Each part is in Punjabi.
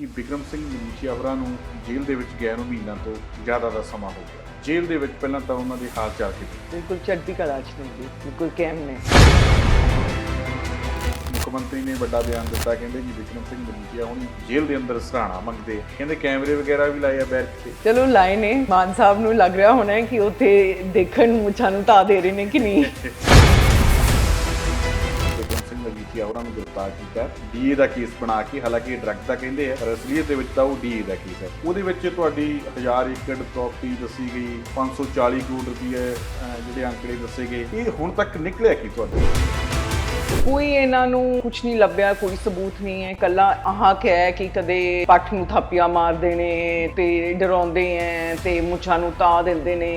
ਕਿ ਵਿਕਰਮ ਸਿੰਘ ਮਜੀਠੀਆ ਹੋਰਾਂ ਨੂੰ ਜੇਲ੍ਹ ਦੇ ਵਿੱਚ ਨੂੰ ਮਹੀਨਾ ਤੋਂ ਜ਼ਿਆਦਾ ਦਾ ਸਮਾਂ ਹੋ ਗਿਆ। ਜੇਲ੍ਹ ਦੇ ਵਿੱਚ ਪਹਿਲਾਂ ਤਾਂ ਉਹਨਾਂ ਦੇ ਹਾਲ ਚਾਲ ਕੇ ਬਿਲਕੁਲ ਚੜ੍ਹਦੀ ਕਲਾ ਚ ਨੇ ਜੀ ਬਿਲਕੁਲ ਕੈਮ ਨੇ। ਮੁੱਖ ਮੰਤਰੀ ਨੇ ਵੱਡਾ ਬਿਆਨ ਦਿੱਤਾ ਕਹਿੰਦੇ ਜੀ ਵਿਕਰਮ ਸਿੰਘ ਮਜੀਠੀਆ ਹੁਣ ਜੇਲ੍ਹ ਦੇ ਅੰਦਰ ਸਰਾਣਾ ਮੰਗਦੇ ਆ। ਕਹਿੰਦੇ ਕੈਮਰੇ ਵਗੈਰਾ ਵੀ ਲਾਏ ਆ ਬੈਰਕ ਤੇ ਚਲੋ ਲਾਏ ਨੇ ਮਾਨ ਸਾਹਿਬ ਨੂੰ ਲੱਗ ਰਿਹਾ ਹੋਣਾ ਹੈ ਕਿ ਉੱਥੇ ਦੇਖਣ ਮੁੱਛਾਂ ਨੂੰ ਤਾਂ ਦੇ ਰਹੇ ਨੇ ਕਿ ਨਹੀਂ। ਵਿਕਰਮ ਸਿੰਘ ਉਹਨਾਂ ਨੂੰ ਗ੍ਰਿਫਤਾਰ ਕੀਤਾ। ਡੀਏ ਦਾ ਕੇਸ ਬਣਾ ਕੇ, ਹਾਲਾਂਕਿ ਡਰੱਗ ਦਾ ਕਹਿੰਦੇ ਆ, ਪਰ ਅਸਲੀਅਤ ਦੇ ਵਿੱਚ ਤਾਂ ਉਹ ਡੀਏ ਦਾ ਕੇਸ ਹੈ। ਉਹਦੇ ਵਿੱਚ ਤੁਹਾਡੀ 1000 ਏਕੜ ਪ੍ਰਾਪਰਟੀ ਦੱਸੀ ਗਈ 540 ਕਰੋੜ ਰੁਪਏ ਜਿਹੜੇ ਅੰਕੜੇ ਦੱਸੇ ਗਏ। ਇਹ ਹੁਣ ਤੱਕ ਨਿਕਲਿਆ ਕੀ ਤੁਹਾਡੇ ਕੋਈ ਇਹਨਾਂ ਨੂੰ ਕੁਝ ਨਹੀਂ ਲੱਭਿਆ, ਕੋਈ ਸਬੂਤ ਨਹੀਂ ਹੈ। ਕੱਲਾ ਆਹ ਕਹਿ ਹੈ ਕਿ ਕਦੇ ਪੱਠ ਨੂੰ ਥਾਪੀਆਂ ਮਾਰਦੇ ਨੇ ਤੇ ਡਰਾਉਂਦੇ ਐ ਤੇ ਮੁੱਛਾਂ ਨੂੰ ਤਾ ਦਿੰਦੇ ਨੇ।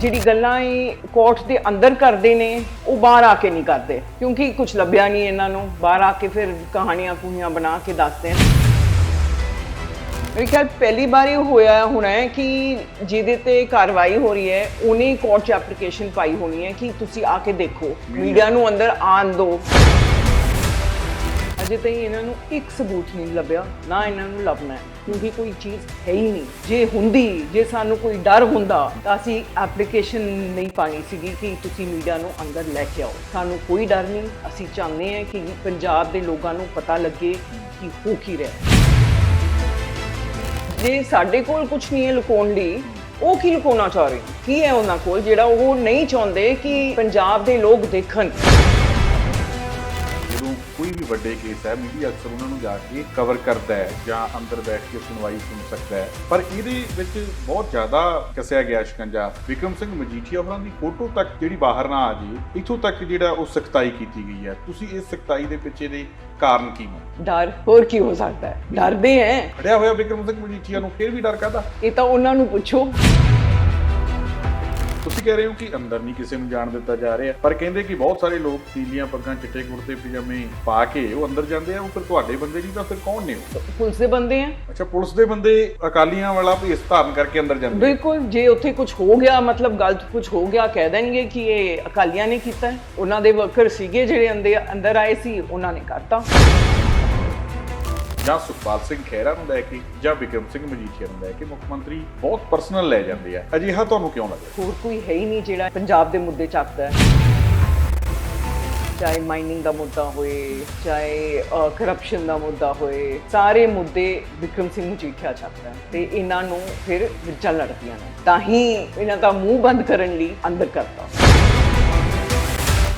ਜਿਹੜੀ ਗੱਲਾਂ ਇਹ ਕੋਰਟ ਦੇ ਅੰਦਰ ਕਰਦੇ ਨੇ ਉਹ ਬਾਹਰ ਆ ਕੇ ਨਹੀਂ ਕਰਦੇ। ਕਿਉਂਕਿ ਕੁਝ ਲੱਭਿਆ ਨਹੀਂ ਇਹਨਾਂ ਨੂੰ। ਬਾਹਰ ਆ ਕੇ ਫਿਰ ਕਹਾਣੀਆਂ ਕੂਹੀਆਂ ਬਣਾ ਕੇ ਦੱਸਦੇ ਨੇ ਮੇਰੇ ਖਿਆਲ ਪਹਿਲੀ ਵਾਰ ਇਹ ਹੋਇਆ ਹੋਣਾ ਹੈ ਕਿ ਜਿਹਦੇ ਤੇ ਕਾਰਵਾਈ ਹੋ ਰਹੀ ਹੈ ਉਹਨੇ ਕੋਰਟ 'ਚ ਐਪਲੀਕੇਸ਼ਨ ਪਾਈ ਹੋਣੀ ਹੈ ਕਿ ਤੁਸੀਂ ਆ ਕੇ ਦੇਖੋ। ਮੀਡੀਆ ਨੂੰ ਅੰਦਰ ਆਣ ਦਿਓ। ਅਜੇ ਤਾਈਂ ਇਹਨਾਂ ਨੂੰ ਇੱਕ ਸਬੂਤ ਨਹੀਂ ਲੱਭਿਆ, ਨਾ ਇਹਨਾਂ ਨੂੰ ਲੱਭਣਾ ਹੈ, ਕਿਉਂਕਿ ਕੋਈ ਚੀਜ਼ ਹੈ ਹੀ ਨਹੀਂ। ਜੇ ਹੁੰਦੀ, ਜੇ ਸਾਨੂੰ ਕੋਈ ਡਰ ਹੁੰਦਾ, ਤਾਂ ਅਸੀਂ ਐਪਲੀਕੇਸ਼ਨ ਨਹੀਂ ਪਾਣੀ ਸੀਗੀ ਕਿ ਤੁਸੀਂ ਮੀਡੀਆ ਨੂੰ ਅੰਦਰ ਲੈ ਕੇ ਆਓ। ਸਾਨੂੰ ਕੋਈ ਡਰ ਨਹੀਂ, ਅਸੀਂ ਚਾਹੁੰਦੇ ਹਾਂ ਕਿ ਪੰਜਾਬ ਦੇ ਲੋਕਾਂ ਨੂੰ ਪਤਾ ਲੱਗੇ ਕਿ ਹੋ ਕੀ ਰਿਹਾ ਜੇ ਸਾਡੇ ਕੋਲ ਕੁਝ ਨਹੀਂ ਹੈ ਲੁਕਾਉਣ ਲਈ ਉਹ ਕੀ ਲੁਕਾਉਣਾ ਚਾਹ ਰਹੇ ਕੀ ਹੈ ਉਹਨਾਂ ਕੋਲ ਜਿਹੜਾ ਉਹ ਨਹੀਂ ਚਾਹੁੰਦੇ ਕਿ ਪੰਜਾਬ ਦੇ ਲੋਕ ਦੇਖਣ? ਵੱਡੇ ਕੇਸ ਹੈ ਮੀਡੀਆ ਅਕਸਰ ਉਹਨਾਂ ਨੂੰ ਜਾ ਕੇ ਕਵਰ ਕਰਦਾ ਹੈ ਜਾਂ ਅੰਦਰ ਬੈਠ ਕੇ ਸੁਣਵਾਈ ਸੁਣ ਸਕਦਾ ਹੈ। ਪਰ ਇਹਦੇ ਵਿੱਚ ਬਹੁਤ ਜ਼ਿਆਦਾ ਕੱਸਿਆ ਗਿਆ ਸ਼ਿਕੰਜਾ। ਵਿਕਰਮ ਸਿੰਘ ਮਜੀਠੀਆ ਹੋਰਾਂ ਦੀ ਫੋਟੋ ਤੱਕ ਜਿਹੜੀ ਬਾਹਰ ਨਾ ਆ ਜੇ ਇੱਥੋਂ ਤੱਕ ਜਿਹੜਾ ਉਹ ਸਖਤਾਈ ਕੀਤੀ ਗਈ ਹੈ। ਤੁਸੀਂ ਇਸ ਸਖਤਾਈ ਦੇ ਪਿੱਛੇ ਦੇ ਕਾਰਨ ਕੀ ਮੰਨਦੇ ਡਰ ਹੋਰ ਕੀ ਹੋ ਸਕਦਾ ਹੈ? ਡਰਦੇ ਹੈ। ਖੜਿਆ ਹੋਇਆ ਵਿਕਰਮ ਸਿੰਘ ਮਜੀਠੀਆ ਨੂੰ ਫਿਰ ਵੀ ਡਰ ਕਾਹਦਾ? ਇਹ ਤਾਂ ਉਹਨਾਂ ਨੂੰ ਪੁੱਛੋ। ਤੁਸੀਂ ਕਹਿ ਰਹੇ ਹੋ ਕਿ ਅੰਦਰ ਨਹੀਂ ਕਿਸੇ ਨੂੰ ਜਾਣ ਦਿੱਤਾ ਜਾ ਰਿਹਾ ਪਰ ਕਹਿੰਦੇ ਕਿ ਬਹੁਤ ਸਾਰੇ ਲੋਕ ਤੀਲੀਆਂ ਪੱਗਾਂ ਚਿੱਟੇ ਕੁੜਤੇ ਪਜਾਮੇ ਪਾ ਕੇ ਉਹ ਅੰਦਰ ਜਾਂਦੇ ਆ ਉਹ ਫਿਰ ਤੁਹਾਡੇ ਬੰਦੇ ਨਹੀਂ ਤਾਂ ਫਿਰ ਕੌਣ ਨੇ ਉਹ ਪੁਲਿਸ ਦੇ ਬੰਦੇ ਹੈ ਅੱਛਾ ਪੁਲਿਸ ਦੇ ਬੰਦੇ ਅਕਾਲੀਆਂ ਵਾਲਾ ਭੇਸ ਧਾਰਨ ਕਰਕੇ ਅੰਦਰ ਜਾਂਦੇ ਆ। ਬਿਲਕੁਲ ਜੇ ਉੱਥੇ ਕੁਝ ਹੋ ਗਿਆ ਮਤਲਬ ਗਲਤ ਕੁਝ ਹੋ ਗਿਆ ਕਹਿ ਦੇਣਗੇ ਕਿ ਇਹ ਅਕਾਲੀਆਂ ਨੇ ਕੀਤਾ। ਉਹਨਾਂ ਦੇ ਵਰਕਰ ਸੀਗੇ ਜਿਹੜੇ ਅੰਦਰ ਆਏ ਸੀ ਉਹਨਾਂ ਨੇ ਕਰਤਾ ਜਾਂ ਸੁਖਪਾਲ ਸਿੰਘ ਖਹਿਰਾ ਨੂੰ ਲੈ ਕੇ ਜਾਂ ਵਿਕਰਮ ਸਿੰਘ ਮਜੀਠੀਆ ਨੂੰ ਲੈ ਕੇ ਮੁੱਖ ਮੰਤਰੀ ਬਹੁਤ ਪਰਸਨਲ ਲੈ ਜਾਂਦੇ ਆ। ਅਜਿਹਾ ਤੁਹਾਨੂੰ ਕਿਉਂ ਲੱਗਦਾ? ਹੋਰ ਕੋਈ ਹੈ ਹੀ ਨਹੀਂ ਜਿਹੜਾ ਪੰਜਾਬ ਦੇ ਮੁੱਦੇ ਚੱਕਦਾ ਹੈ। ਚਾਹੇ ਮਾਈਨਿੰਗ ਦਾ ਮੁੱਦਾ ਹੋਏ ਚਾਹੇ ਕਰਪਸ਼ਨ ਦਾ ਮੁੱਦਾ ਹੋਏ ਸਾਰੇ ਮੁੱਦੇ ਵਿਕਰਮ ਸਿੰਘ ਮਜੀਠੀਆ ਚੱਕਦਾ ਤੇ ਇਹਨਾਂ ਨੂੰ ਫਿਰ ਵਿਚਾਂ ਲੜਦੀਆਂ ਨੇ। ਤਾਂ ਹੀ ਇਹਨਾਂ ਦਾ ਮੂੰਹ ਬੰਦ ਕਰਨ ਲਈ ਅੰਦਰ ਕਰਤਾ।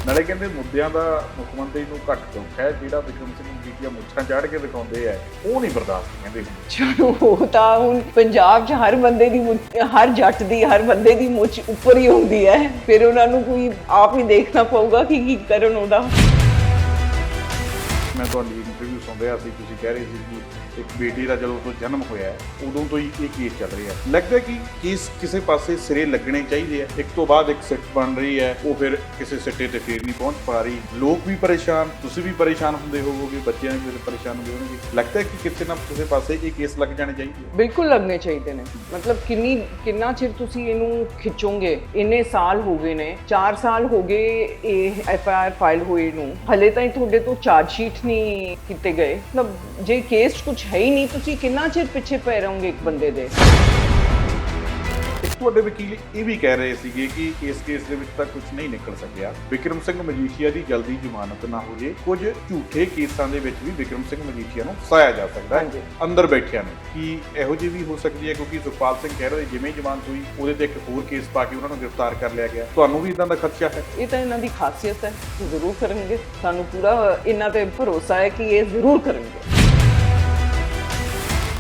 ਨਾਲੇ ਕਹਿੰਦੇ ਮੁੱਦਿਆਂ ਦਾ ਮੁੱਖ ਮੰਤਰੀ ਨੂੰ ਘੱਟ ਦੁੱਖ ਹੈ ਜਿਹੜਾ ਵਿਕਰਮ ਸਿੰਘ ਮਜੀਠੀਆ ਮੁੱਛਾਂ ਚਾੜ ਕੇ ਦਿਖਾਉਂਦੇ ਆ ਉਹ ਨਹੀਂ ਬਰਦਾਸ਼ਤ ਕਹਿੰਦੇ ਹੁੰਦੇ। ਚਲੋ ਉਹ ਤਾਂ ਹੁਣ ਪੰਜਾਬ 'ਚ ਹਰ ਬੰਦੇ ਦੀ ਮੁੱਛ- ਹਰ ਜੱਟ ਦੀ ਹਰ ਬੰਦੇ ਦੀ ਮੁੱਛ ਉੱਪਰ ਹੀ ਹੁੰਦੀ ਹੈ ਫਿਰ ਉਹਨਾਂ ਨੂੰ ਕੋਈ ਆਪ ਹੀ ਦੇਖਣਾ ਪਊਗਾ ਕਿ ਕੀ ਕਰਨ ਉਹਦਾ ਮੈਂ ਤੁਹਾਡੀ ਇੰਟਰਵਿਊ ਸੁਣ ਰਿਹਾ ਸੀ ਤੁਸੀਂ ਕਹਿ ਰਹੇ ਸੀ ਕਿ ਇੱਕ ਬੇਟੀ ਦਾ ਜਦੋਂ ਤੋਂ ਜਨਮ ਹੋਇਆ ਹੈ, ਉਦੋਂ ਤੋਂ ਹੀ ਇਹ ਕੇਸ ਚੱਲ ਰਿਹਾ ਹੈ। ਲੱਗਦਾ ਹੈ ਕਿ ਕੇਸ ਕਿਸੇ ਪਾਸੇ ਸਿਰੇ ਲੱਗਣੇ ਚਾਹੀਦੇ ਆ ਇੱਕ ਤੋਂ ਬਾਅਦ ਇੱਕ ਸਿੱਟ ਬਣ ਰਹੀ ਹੈ ਉਹ ਫਿਰ ਕਿਸੇ ਸਿੱਟੇ ਤੇ ਫੇਰ ਨਹੀਂ ਪਹੁੰਚ ਪਾ ਰਹੀ। ਲੋਕ ਵੀ ਪਰੇਸ਼ਾਨ ਤੁਸੀਂ ਵੀ ਪਰੇਸ਼ਾਨ ਹੁੰਦੇ ਹੋਵੋਗੇ ਬੱਚਿਆਂ ਵੀ ਪਰੇਸ਼ਾਨ ਹੁੰਦੇ ਹੋਣਗੇ ਲੱਗਦਾ ਹੈ ਕਿ ਕਿਸੇ ਨਾ ਕਿਸੇ ਪਾਸੇ ਇਹ ਕੇਸ ਲੱਗ ਜਾਣੇ ਚਾਹੀਦੇ ਆ। ਬਿਲਕੁਲ ਲੱਗਣੇ ਚਾਹੀਦੇ ਨੇ। ਮਤਲਬ ਕਿੰਨੀ ਕਿੰਨਾ ਚਿਰ ਤੁਸੀਂ ਇਹਨੂੰ ਖਿੱਚੋਗੇ? ਇੰਨੇ ਸਾਲ ਹੋ ਗਏ ਨੇ। 4 ਸਾਲ ਹੋ ਗਏ ਇਹ ਐਫ ਆਈ ਆਰ ਫਾਈਲ ਹੋਏ ਨੂੰ। ਹਲੇ ਤਾਈਂ ਤੁਹਾਡੇ ਤੋਂ ਚਾਰਜ ਸ਼ੀਟ ਨਹੀਂ ਕੀਤੇ ਗਏ। ਮਤਲਬ ਜੇ ਕੇਸ ਕੁਝ ਹੈ ਹੀ ਨਹੀਂ। ਤੁਸੀਂ ਕਿੰਨਾ ਚਿਰ ਪਿੱਛੇ ਪਏ ਰਹੋਗੇ ਇੱਕ ਬੰਦੇ ਦੇ? ਤੁਹਾਡੇ ਵਕੀਲ ਇਹ ਵੀ ਕਹਿ ਰਹੇ ਸੀਗੇ ਕਿ ਇਸ ਕੇਸ ਦੇ ਵਿੱਚ ਤਾਂ ਕੁਝ ਨਹੀਂ ਨਿਕਲ ਸਕਿਆ। ਵਿਕਰਮ ਸਿੰਘ ਮਜੀਠੀਆ ਦੀ ਜਲਦੀ ਜ਼ਮਾਨਤ ਨਾ ਹੋ ਜੇ। ਕੁਝ ਝੂਠੇ ਕੇਸਾਂ ਦੇ ਵਿੱਚ ਵੀ ਵਿਕਰਮ ਸਿੰਘ ਮਜੀਠੀਆ ਨੂੰ ਫਸਾਇਆ ਜਾ ਸਕਦਾ ਹੈ। ਅੰਦਰ ਬੈਠਿਆਂ ਨੂੰ ਕੀ ਇਹੋ ਜਿਹੀ ਵੀ ਹੋ ਸਕਦੀ ਹੈ? ਕਿਉਂਕਿ ਸੁਖਪਾਲ ਸਿੰਘ ਖਹਿਰਾ ਦੀ ਜਿਵੇਂ ਜ਼ਮਾਨਤ ਹੋਈ ਉਹਦੇ ਤੇ ਇੱਕ ਹੋਰ ਕੇਸ ਪਾ ਕੇ ਉਹਨਾਂ ਨੂੰ ਗ੍ਰਿਫਤਾਰ ਕਰ ਲਿਆ ਗਿਆ। ਤੁਹਾਨੂੰ ਵੀ ਇਦਾਂ ਦਾ ਖਦਸ਼ਾ ਹੈ? ਇਹ ਤਾਂ ਇਹਨਾਂ ਦੀ ਖਾਸੀਅਤ ਹੈ। ਜ਼ਰੂਰ ਕਰਨਗੇ। ਸਾਨੂੰ ਪੂਰਾ ਇਹਨਾਂ ਤੇ ਭਰੋਸਾ ਹੈ ਕਿ ਇਹ ਜ਼ਰੂਰ ਕਰਨਗੇ।